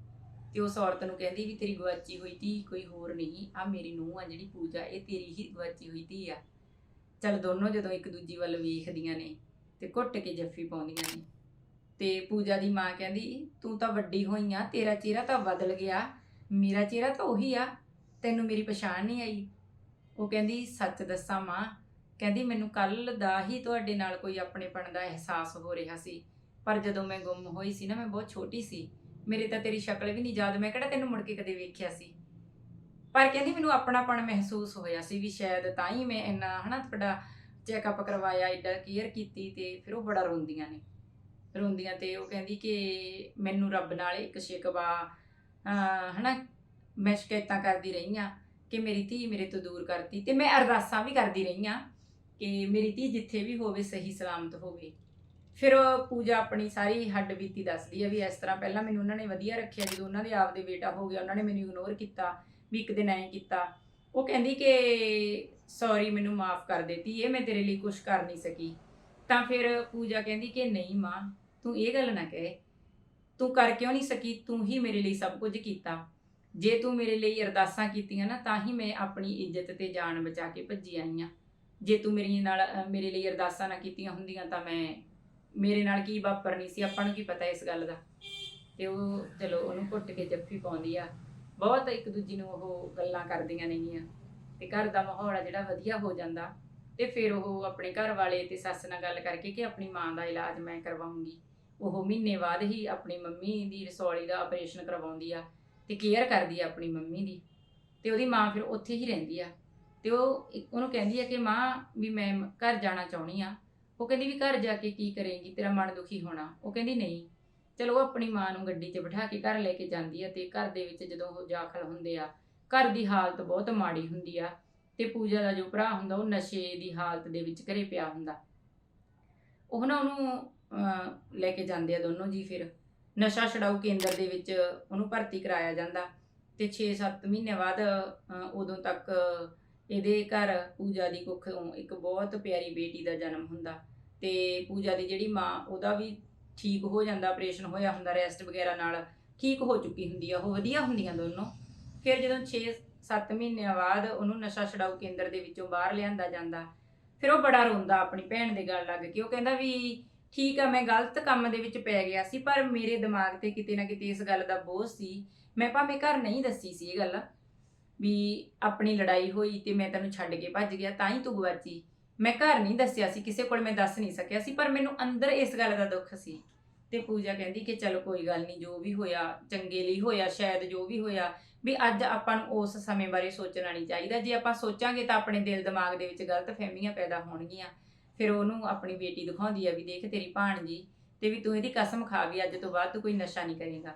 ਤੇ ਉਸ ਔਰਤ ਨੂੰ ਕਹਿੰਦੀ ਵੀ ਤੇਰੀ ਗਵਾਚੀ ਹੋਈ ਧੀ ਕੋਈ ਹੋਰ ਨਹੀਂ ਆ ਮੇਰੀ ਨੂੰਹ ਆ ਜਿਹੜੀ ਪੂਜਾ, ਇਹ ਤੇਰੀ ਹੀ ਗਵਾਚੀ ਹੋਈ ਧੀ ਆ। ਚੱਲ ਦੋਨੋਂ ਜਦੋਂ ਇੱਕ ਦੂਜੀ ਵੱਲ ਵੇਖਦੀਆਂ ਨੇ ਤੇ ਘੁੱਟ ਕੇ ਜੱਫੀ ਪਾਉਂਦੀਆਂ ਨੇ। ਤੇ ਪੂਜਾ ਦੀ ਮਾਂ ਕਹਿੰਦੀ, ਤੂੰ ਤਾਂ ਵੱਡੀ ਹੋਈ ਆ, ਤੇਰਾ ਚਿਹਰਾ ਤਾਂ ਬਦਲ ਗਿਆ। ਮੇਰਾ ਚਿਹਰਾ ਤਾਂ ਉਹੀ ਆ, ਤੈਨੂੰ ਮੇਰੀ ਪਛਾਣ ਨਹੀਂ ਆਈ। ਉਹ ਕਹਿੰਦੀ, ਸੱਚ ਦੱਸਾਂ ਮਾਂ ਕਹਿੰਦੀ ਮੈਨੂੰ ਕੱਲ ਦਾ ਹੀ ਤੁਹਾਡੇ ਨਾਲ ਕੋਈ ਆਪਣੇਪਣ ਦਾ ਅਹਿਸਾਸ ਹੋ ਰਿਹਾ ਸੀ। ਪਰ ਜਦੋਂ ਮੈਂ ਗੁੰਮ ਹੋਈ ਸੀ ਨਾ, ਮੈਂ ਬਹੁਤ ਛੋਟੀ ਸੀ। ਮੇਰੇ ਤਾਂ ਤੇਰੀ ਸ਼ਕਲ ਵੀ ਨਹੀਂ ਯਾਦ, ਮੈਂ ਕਿਹੜਾ ਤੈਨੂੰ ਮੁੜ ਕੇ ਕਦੇ ਵੇਖਿਆ ਸੀ? ਪਰ ਕਹਿੰਦੀ ਮੈਨੂੰ ਆਪਣਾਪਣ ਮਹਿਸੂਸ ਹੋਇਆ ਸੀ ਵੀ ਸ਼ਾਇਦ ਤਾਂ ਹੀ ਮੈਂ ਇੰਨਾ, ਹਨਾ, ਤੁਹਾਡਾ ਚੈੱਕਅਪ ਕਰਵਾਇਆ ਐਡਾ ਕੇਅਰ ਕੀਤੀ ਤੇ ਫਿਰ ਉਹ ਬੜਾ ਰੋਂਦੀਆਂ ਨੇ। ਰੋਂਦੀਆਂ ਤੇ ਉਹ ਕਹਿੰਦੀ ਕਿ ਮੈਨੂੰ ਰੱਬ ਨਾਲ ਇੱਕ ਸ਼ਿਕਵਾ, ਅਹ, ਹਨਾ, ਮੈਂ ਸ਼ਿਕਾਇਤਾਂ ਕਰਦੀ ਰਹੀ ਆ ਕਿ ਮੇਰੀ ਧੀ ਮੇਰੇ ਤੋਂ ਦੂਰ ਕਰਤੀ ਤੇ ਮੈਂ ਅਰਦਾਸਾਂ ਵੀ ਕਰਦੀ ਰਹੀ ਆ ਕਿ ਮੇਰੀ ਧੀ ਜਿੱਥੇ ਵੀ ਹੋਵੇ ਸਹੀ ਸਲਾਮਤ ਹੋਵੇ। ਫਿਰ ਪੂਜਾ ਆਪਣੀ ਸਾਰੀ ਹੱਡ ਬੀਤੀ ਦੱਸਦੀ ਆ ਵੀ ਇਸ ਤਰ੍ਹਾਂ ਪਹਿਲਾਂ ਮੈਨੂੰ ਉਹਨਾਂ ਨੇ ਵਧੀਆ ਰੱਖਿਆ, ਜਦੋਂ ਉਹਨਾਂ ਦੇ ਆਪਦੇ ਬੇਟਾ ਹੋ ਗਿਆ, ਉਹਨਾਂ ਨੇ ਮੈਨੂੰ ਇਗਨੋਰ ਕੀਤਾ, ਵੀ ਇੱਕ ਦਿਨ ਐਂ ਕੀਤਾ। ਉਹ ਕਹਿੰਦੀ ਕਿ ਸੌਰੀ ਮੈਨੂੰ ਮਾਫ ਕਰ ਦੇਤੀ ਇਹ ਮੈਂ ਤੇਰੇ ਲਈ ਕੁਝ ਕਰ ਨਹੀਂ ਸਕੀ। ਤਾਂ ਫਿਰ ਪੂਜਾ ਕਹਿੰਦੀ ਕਿ ਨਹੀਂ ਮਾਂ, ਤੂੰ ਇਹ ਗੱਲ ਨਾ ਕਹੇ। ਤੂੰ ਕਰ ਕਿਉਂ ਨਹੀਂ ਸਕੀ? ਤੂੰ ਹੀ ਮੇਰੇ ਲਈ ਸਭ ਕੁਝ ਕੀਤਾ। ਜੇ ਤੂੰ ਮੇਰੇ ਲਈ ਅਰਦਾਸਾਂ ਕੀਤੀਆਂ ਨਾ, ਤਾਂ ਹੀ ਮੈਂ ਆਪਣੀ ਇੱਜ਼ਤ ਤੇ ਜਾਨ ਬਚਾ ਕੇ ਭੱਜੀ ਆਈ ਆ। ਜੇ ਤੂੰ ਮੇਰੀ ਨਾਲ ਮੇਰੇ ਲਈ ਅਰਦਾਸਾਂ ਨਾ ਕੀਤੀਆਂ ਹੁੰਦੀਆਂ ਤਾਂ ਮੈਂ ਮੇਰੇ ਨਾਲ ਕੀ ਵਾਪਰਨੀ ਸੀ? ਆਪਾਂ ਨੂੰ ਕੀ ਪਤਾ ਇਸ ਗੱਲ ਦਾ? ਤੇ ਉਹ ਚਲੋ ਉਹਨੂੰ ਘੁੱਟ ਕੇ ਜੱਫੀ ਪਾਉਂਦੀ ਆ। ਬਹੁਤ ਇੱਕ ਦੂਜੀ ਨੂੰ ਉਹ ਗੱਲਾਂ ਕਰਦੀਆਂ ਨੇਗੀਆਂ। ਤੇ ਘਰ ਦਾ ਮਾਹੌਲ ਆ ਜਿਹੜਾ ਵਧੀਆ ਹੋ ਜਾਂਦਾ। ਤੇ ਫਿਰ ਉਹ ਆਪਣੇ ਘਰ ਵਾਲੇ ਤੇ ਸੱਸ ਨਾਲ ਗੱਲ ਕਰਕੇ ਕਿ ਆਪਣੀ ਮਾਂ ਦਾ ਇਲਾਜ ਮੈਂ ਕਰਵਾਉਂਗੀ। ਉਹ ਮਹੀਨੇ ਬਾਅਦ ਹੀ ਆਪਣੀ ਮੰਮੀ ਦੀ ਰਸੌਲੀ ਦਾ ਆਪਰੇਸ਼ਨ ਕਰਵਾਉਂਦੀ ਆ ਤੇ ਕੇਅਰ ਕਰਦੀ ਆ ਆਪਣੀ ਮੰਮੀ ਦੀ। ਤੇ ਉਹਦੀ ਮਾਂ ਫਿਰ ਉੱਥੇ ਹੀ ਰਹਿੰਦੀ ਆ। ਤੇ ਉਹ ਉਹਨੂੰ ਕਹਿੰਦੀ ਹੈ ਕਿ ਮਾਂ ਵੀ ਮੈਂ ਘਰ ਜਾਣਾ ਚਾਹੁੰਦੀ ਆ। ਉਹ ਕਹਿੰਦੀ ਵੀ ਘਰ ਜਾ ਕੇ ਕੀ ਕਰੇਂਗੀ? ਤੇਰਾ ਮਨ ਦੁਖੀ ਹੋਣਾ। ਉਹ ਕਹਿੰਦੀ ਨਹੀਂ। ਚਲੋ ਉਹ ਆਪਣੀ ਮਾਂ ਨੂੰ ਗੱਡੀ 'ਚ ਬਿਠਾ ਕੇ ਘਰ ਲੈ ਕੇ ਜਾਂਦੀ ਆ ਤੇ ਘਰ ਦੇ ਵਿੱਚ ਜਦੋਂ ਉਹ ਦਾਖਲ ਹੁੰਦੇ ਆ ਘਰ ਦੀ ਹਾਲਤ ਬਹੁਤ ਮਾੜੀ ਹੁੰਦੀ ਆ ਤੇ ਪੂਜਾ ਦਾ ਜੋ ਭਰਾ ਹੁੰਦਾ ਉਹ ਨਸ਼ੇ ਦੀ ਹਾਲਤ ਦੇ ਵਿੱਚ ਘਰੇ ਪਿਆ ਹੁੰਦਾ। ਉਹ ਨਾ ਉਹਨੂੰ ਅਹ, ਲੈ ਕੇ ਜਾਂਦੇ ਆ ਦੋਨੋਂ ਜੀ ਫਿਰ। ਨਸ਼ਾ ਛਡਾਊ ਕੇਂਦਰ ਦੇ ਵਿੱਚ ਉਹਨੂੰ ਭਰਤੀ ਕਰਾਇਆ ਜਾਂਦਾ ਤੇ 6-7 ਮਹੀਨੇ ਬਾਅਦ ਉਦੋਂ ਤੱਕ ਇਹਦੇ ਘਰ ਪੂਜਾ ਦੀ ਕੁੱਖੋਂ ਇੱਕ ਬਹੁਤ ਪਿਆਰੀ ਬੇਟੀ ਦਾ ਜਨਮ ਹੁੰਦਾ ਤੇ ਪੂਜਾ ਦੀ ਜਿਹੜੀ ਮਾਂ, ਉਹਦਾ ਵੀ ਠੀਕ ਹੋ ਜਾਂਦਾ ਆਪਰੇਸ਼ਨ ਹੋਇਆ ਹੁੰਦਾ ਰੈਸਟ ਵਗੈਰਾ ਨਾਲ ਠੀਕ ਹੋ ਚੁੱਕੀ ਹੁੰਦੀ ਆ, ਉਹ ਵਧੀਆ ਹੁੰਦੀਆਂ ਦੋਨੋਂ। ਫਿਰ ਜਦੋਂ 6-7 ਮਹੀਨਿਆਂ ਬਾਅਦ ਉਹਨੂੰ ਨਸ਼ਾ ਛਡਾਊ ਕੇਂਦਰ ਦੇ ਵਿੱਚੋਂ ਬਾਹਰ ਲਿਆਂਦਾ ਜਾਂਦਾ, ਫਿਰ ਉਹ ਬੜਾ ਰੋਂਦਾ ਆਪਣੀ ਭੈਣ ਦੇ ਗੱਲ ਲੱਗ ਕੇ। ਉਹ ਕਹਿੰਦਾ ਵੀ ਠੀਕ ਆ, ਮੈਂ ਗਲਤ ਕੰਮ ਦੇ ਵਿੱਚ ਪੈ ਗਿਆ ਸੀ, ਪਰ ਮੇਰੇ ਦਿਮਾਗ ਤੇ ਕਿਤੇ ਨਾ ਕਿਤੇ ਇਸ ਗੱਲ ਦਾ ਬੋਝ ਸੀ। ਮੈਂ ਭਾਵੇਂ ਘਰ ਨਹੀਂ ਦੱਸੀ ਸੀ ਇਹ ਗੱਲ ਵੀ ਆਪਣੀ ਲੜਾਈ ਹੋਈ ਤੇ ਮੈਂ ਤੈਨੂੰ ਛੱਡ ਕੇ ਭੱਜ ਗਿਆ, ਤਾਂ ਹੀ ਤੂੰ ਗਵਾਚੀ ਮੈਂ ਘਰ ਨਹੀਂ ਦੱਸਿਆ ਸੀ, ਕਿਸੇ ਕੋਲ ਮੈਂ ਦੱਸ ਨਹੀਂ ਸਕਿਆ ਸੀ, ਪਰ ਮੈਨੂੰ ਅੰਦਰ ਇਸ ਗੱਲ ਦਾ ਦੁੱਖ ਸੀ। ਤੇ ਪੂਜਾ ਕਹਿੰਦੀ ਕਿ ਚਲੋ ਕੋਈ ਗੱਲ ਨਹੀਂ, ਜੋ ਵੀ ਹੋਇਆ, ਚੰਗੇ ਲਈ ਹੋਇਆ, ਸ਼ਾਇਦ ਜੋ ਵੀ ਹੋਇਆ, ਵੀ ਅੱਜ ਆਪਾਂ ਨੂੰ ਉਸ ਸਮੇਂ ਬਾਰੇ ਸੋਚਣਾ ਨਹੀਂ ਚਾਹੀਦਾ। ਜੇ ਆਪਾਂ ਸੋਚਾਂਗੇ ਤਾਂ ਆਪਣੇ ਦਿਲ ਦਿਮਾਗ ਦੇ ਵਿੱਚ ਗਲਤ ਫਹਿਮੀਆਂ ਪੈਦਾ ਹੋਣਗੀਆਂ। ਫਿਰ ਉਹਨੂੰ ਆਪਣੀ ਬੇਟੀ ਦਿਖਾਉਂਦੀ ਆ ਵੀ ਦੇਖ ਤੇਰੀ ਭਾਣਜੀ ਤੇ ਵੀ ਤੂੰ ਇਹਦੀ ਕਸਮ ਖਾ ਵੀ, ਅੱਜ ਤੋਂ ਬਾਅਦ ਤੂੰ ਕੋਈ ਨਸ਼ਾ ਨਹੀਂ ਕਰੇਗਾ।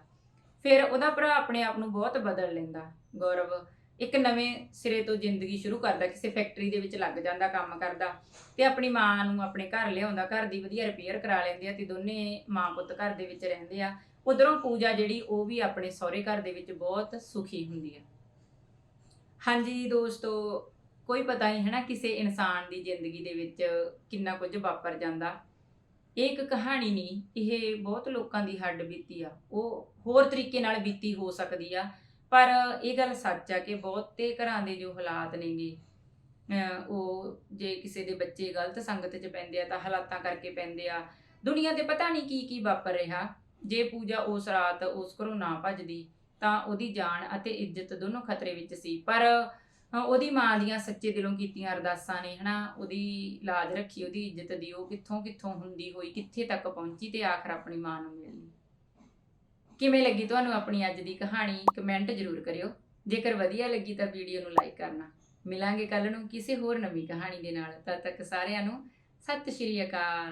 ਫਿਰ ਉਹਦਾ ਭਰਾ ਆਪਣੇ ਆਪ ਨੂੰ ਬਹੁਤ ਬਦਲ ਲੈਂਦਾ। ਗੌਰਵ ਇੱਕ ਨਵੇਂ ਸਿਰੇ ਤੋਂ ਜ਼ਿੰਦਗੀ ਸ਼ੁਰੂ ਕਰਦਾ, ਕਿਸੇ ਫੈਕਟਰੀ ਦੇ ਵਿੱਚ ਲੱਗ ਜਾਂਦਾ, ਕੰਮ ਕਰਦਾ ਤੇ ਆਪਣੀ ਮਾਂ ਨੂੰ ਆਪਣੇ ਘਰ ਲਿਆਉਂਦਾ, ਘਰ ਦੀ ਵਧੀਆ ਰਿਪੇਅਰ ਕਰਾ ਲੈਂਦੇ ਆ ਤੇ ਦੋਨੇ ਮਾਂ ਪੁੱਤ ਘਰ ਦੇ ਵਿੱਚ ਰਹਿੰਦੇ ਆ। ਉਧਰੋਂ ਪੂਜਾ ਜਿਹੜੀ, ਉਹ ਵੀ ਆਪਣੇ ਸਹੁਰੇ ਘਰ ਦੇ ਵਿੱਚ ਬਹੁਤ ਸੁਖੀ ਹੁੰਦੀ ਆ। ਹਾਂਜੀ ਦੋਸਤੋ, ਕੋਈ ਪਤਾ ਨਹੀਂ ਹੈ ਨਾ ਕਿਸੇ ਇਨਸਾਨ ਦੀ ਜ਼ਿੰਦਗੀ ਦੇ ਵਿੱਚ ਕਿੰਨਾ ਕੁਝ ਵਾਪਰ ਜਾਂਦਾ। ਇਹ ਇੱਕ ਕਹਾਣੀ ਨਹੀਂ, ਇਹ ਬਹੁਤ ਲੋਕਾਂ ਦੀ ਹੱਡ ਬੀਤੀ ਆ। ਉਹ ਹੋਰ ਤਰੀਕੇ ਨਾਲ ਬੀਤੀ ਹੋ ਸਕਦੀ ਆ। ਪਰ ਇਹ ਗੱਲ ਸੱਚ ਆ ਕਿ ਬਹੁਤੇ ਘਰਾਂ ਦੇ ਜੋ ਹਾਲਾਤ ਨੇਗੇ, ਅਹ ਉਹ ਜੇ ਕਿਸੇ ਦੇ ਬੱਚੇ ਗਲਤ ਸੰਗਤ 'ਚ ਪੈਂਦੇ ਆ ਤਾਂ ਹਾਲਾਤਾਂ ਕਰਕੇ ਪੈਂਦੇ ਆ। ਦੁਨੀਆ ਤੇ ਪਤਾ ਨਹੀਂ ਕੀ ਕੀ ਵਾਪਰ ਰਿਹਾ। ਜੇ ਪੂਜਾ ਉਸ ਰਾਤ ਉਸ ਘਰੋਂ ਨਾ ਭੱਜਦੀ ਤਾਂ ਉਹਦੀ ਜਾਨ ਅਤੇ ਇੱਜ਼ਤ ਦੋਨੋਂ ਖਤਰੇ ਵਿੱਚ ਸੀ। ਪਰ ਉਹਦੀ ਮਾਂ ਦੀਆਂ ਸੱਚੇ ਦਿਲੋਂ ਕੀਤੀਆਂ ਅਰਦਾਸਾਂ ਨੇ, ਹਨਾ, ਉਹਦੀ ਲਾਜ ਰੱਖੀ, ਉਹਦੀ ਇੱਜ਼ਤ ਦੀ, ਉਹ ਕਿੱਥੋਂ ਕਿੱਥੋਂ ਹੁੰਦੀ ਹੋਈ, ਕਿੱਥੇ ਤੱਕ ਪਹੁੰਚੀ ਤੇ ਆਖਰ ਆਪਣੀ ਮਾਂ ਨੂੰ ਮਿਲ ਕਿਵੇਂ ਲੱਗੀ ਤੁਹਾਨੂੰ ਆਪਣੀ ਅੱਜ ਦੀ ਕਹਾਣੀ? ਕਮੈਂਟ ਜ਼ਰੂਰ ਕਰਿਓ। ਜੇਕਰ ਵਧੀਆ ਲੱਗੀ ਤਾਂ ਵੀਡੀਓ ਨੂੰ ਲਾਈਕ ਕਰਨਾ। ਮਿਲਾਂਗੇ ਕੱਲ ਨੂੰ ਕਿਸੇ ਹੋਰ ਨਵੀਂ ਕਹਾਣੀ ਦੇ ਨਾਲ। ਤਦ ਤੱਕ ਸਾਰਿਆਂ ਨੂੰ ਸਤਿ ਸ਼੍ਰੀ ਅਕਾਲ।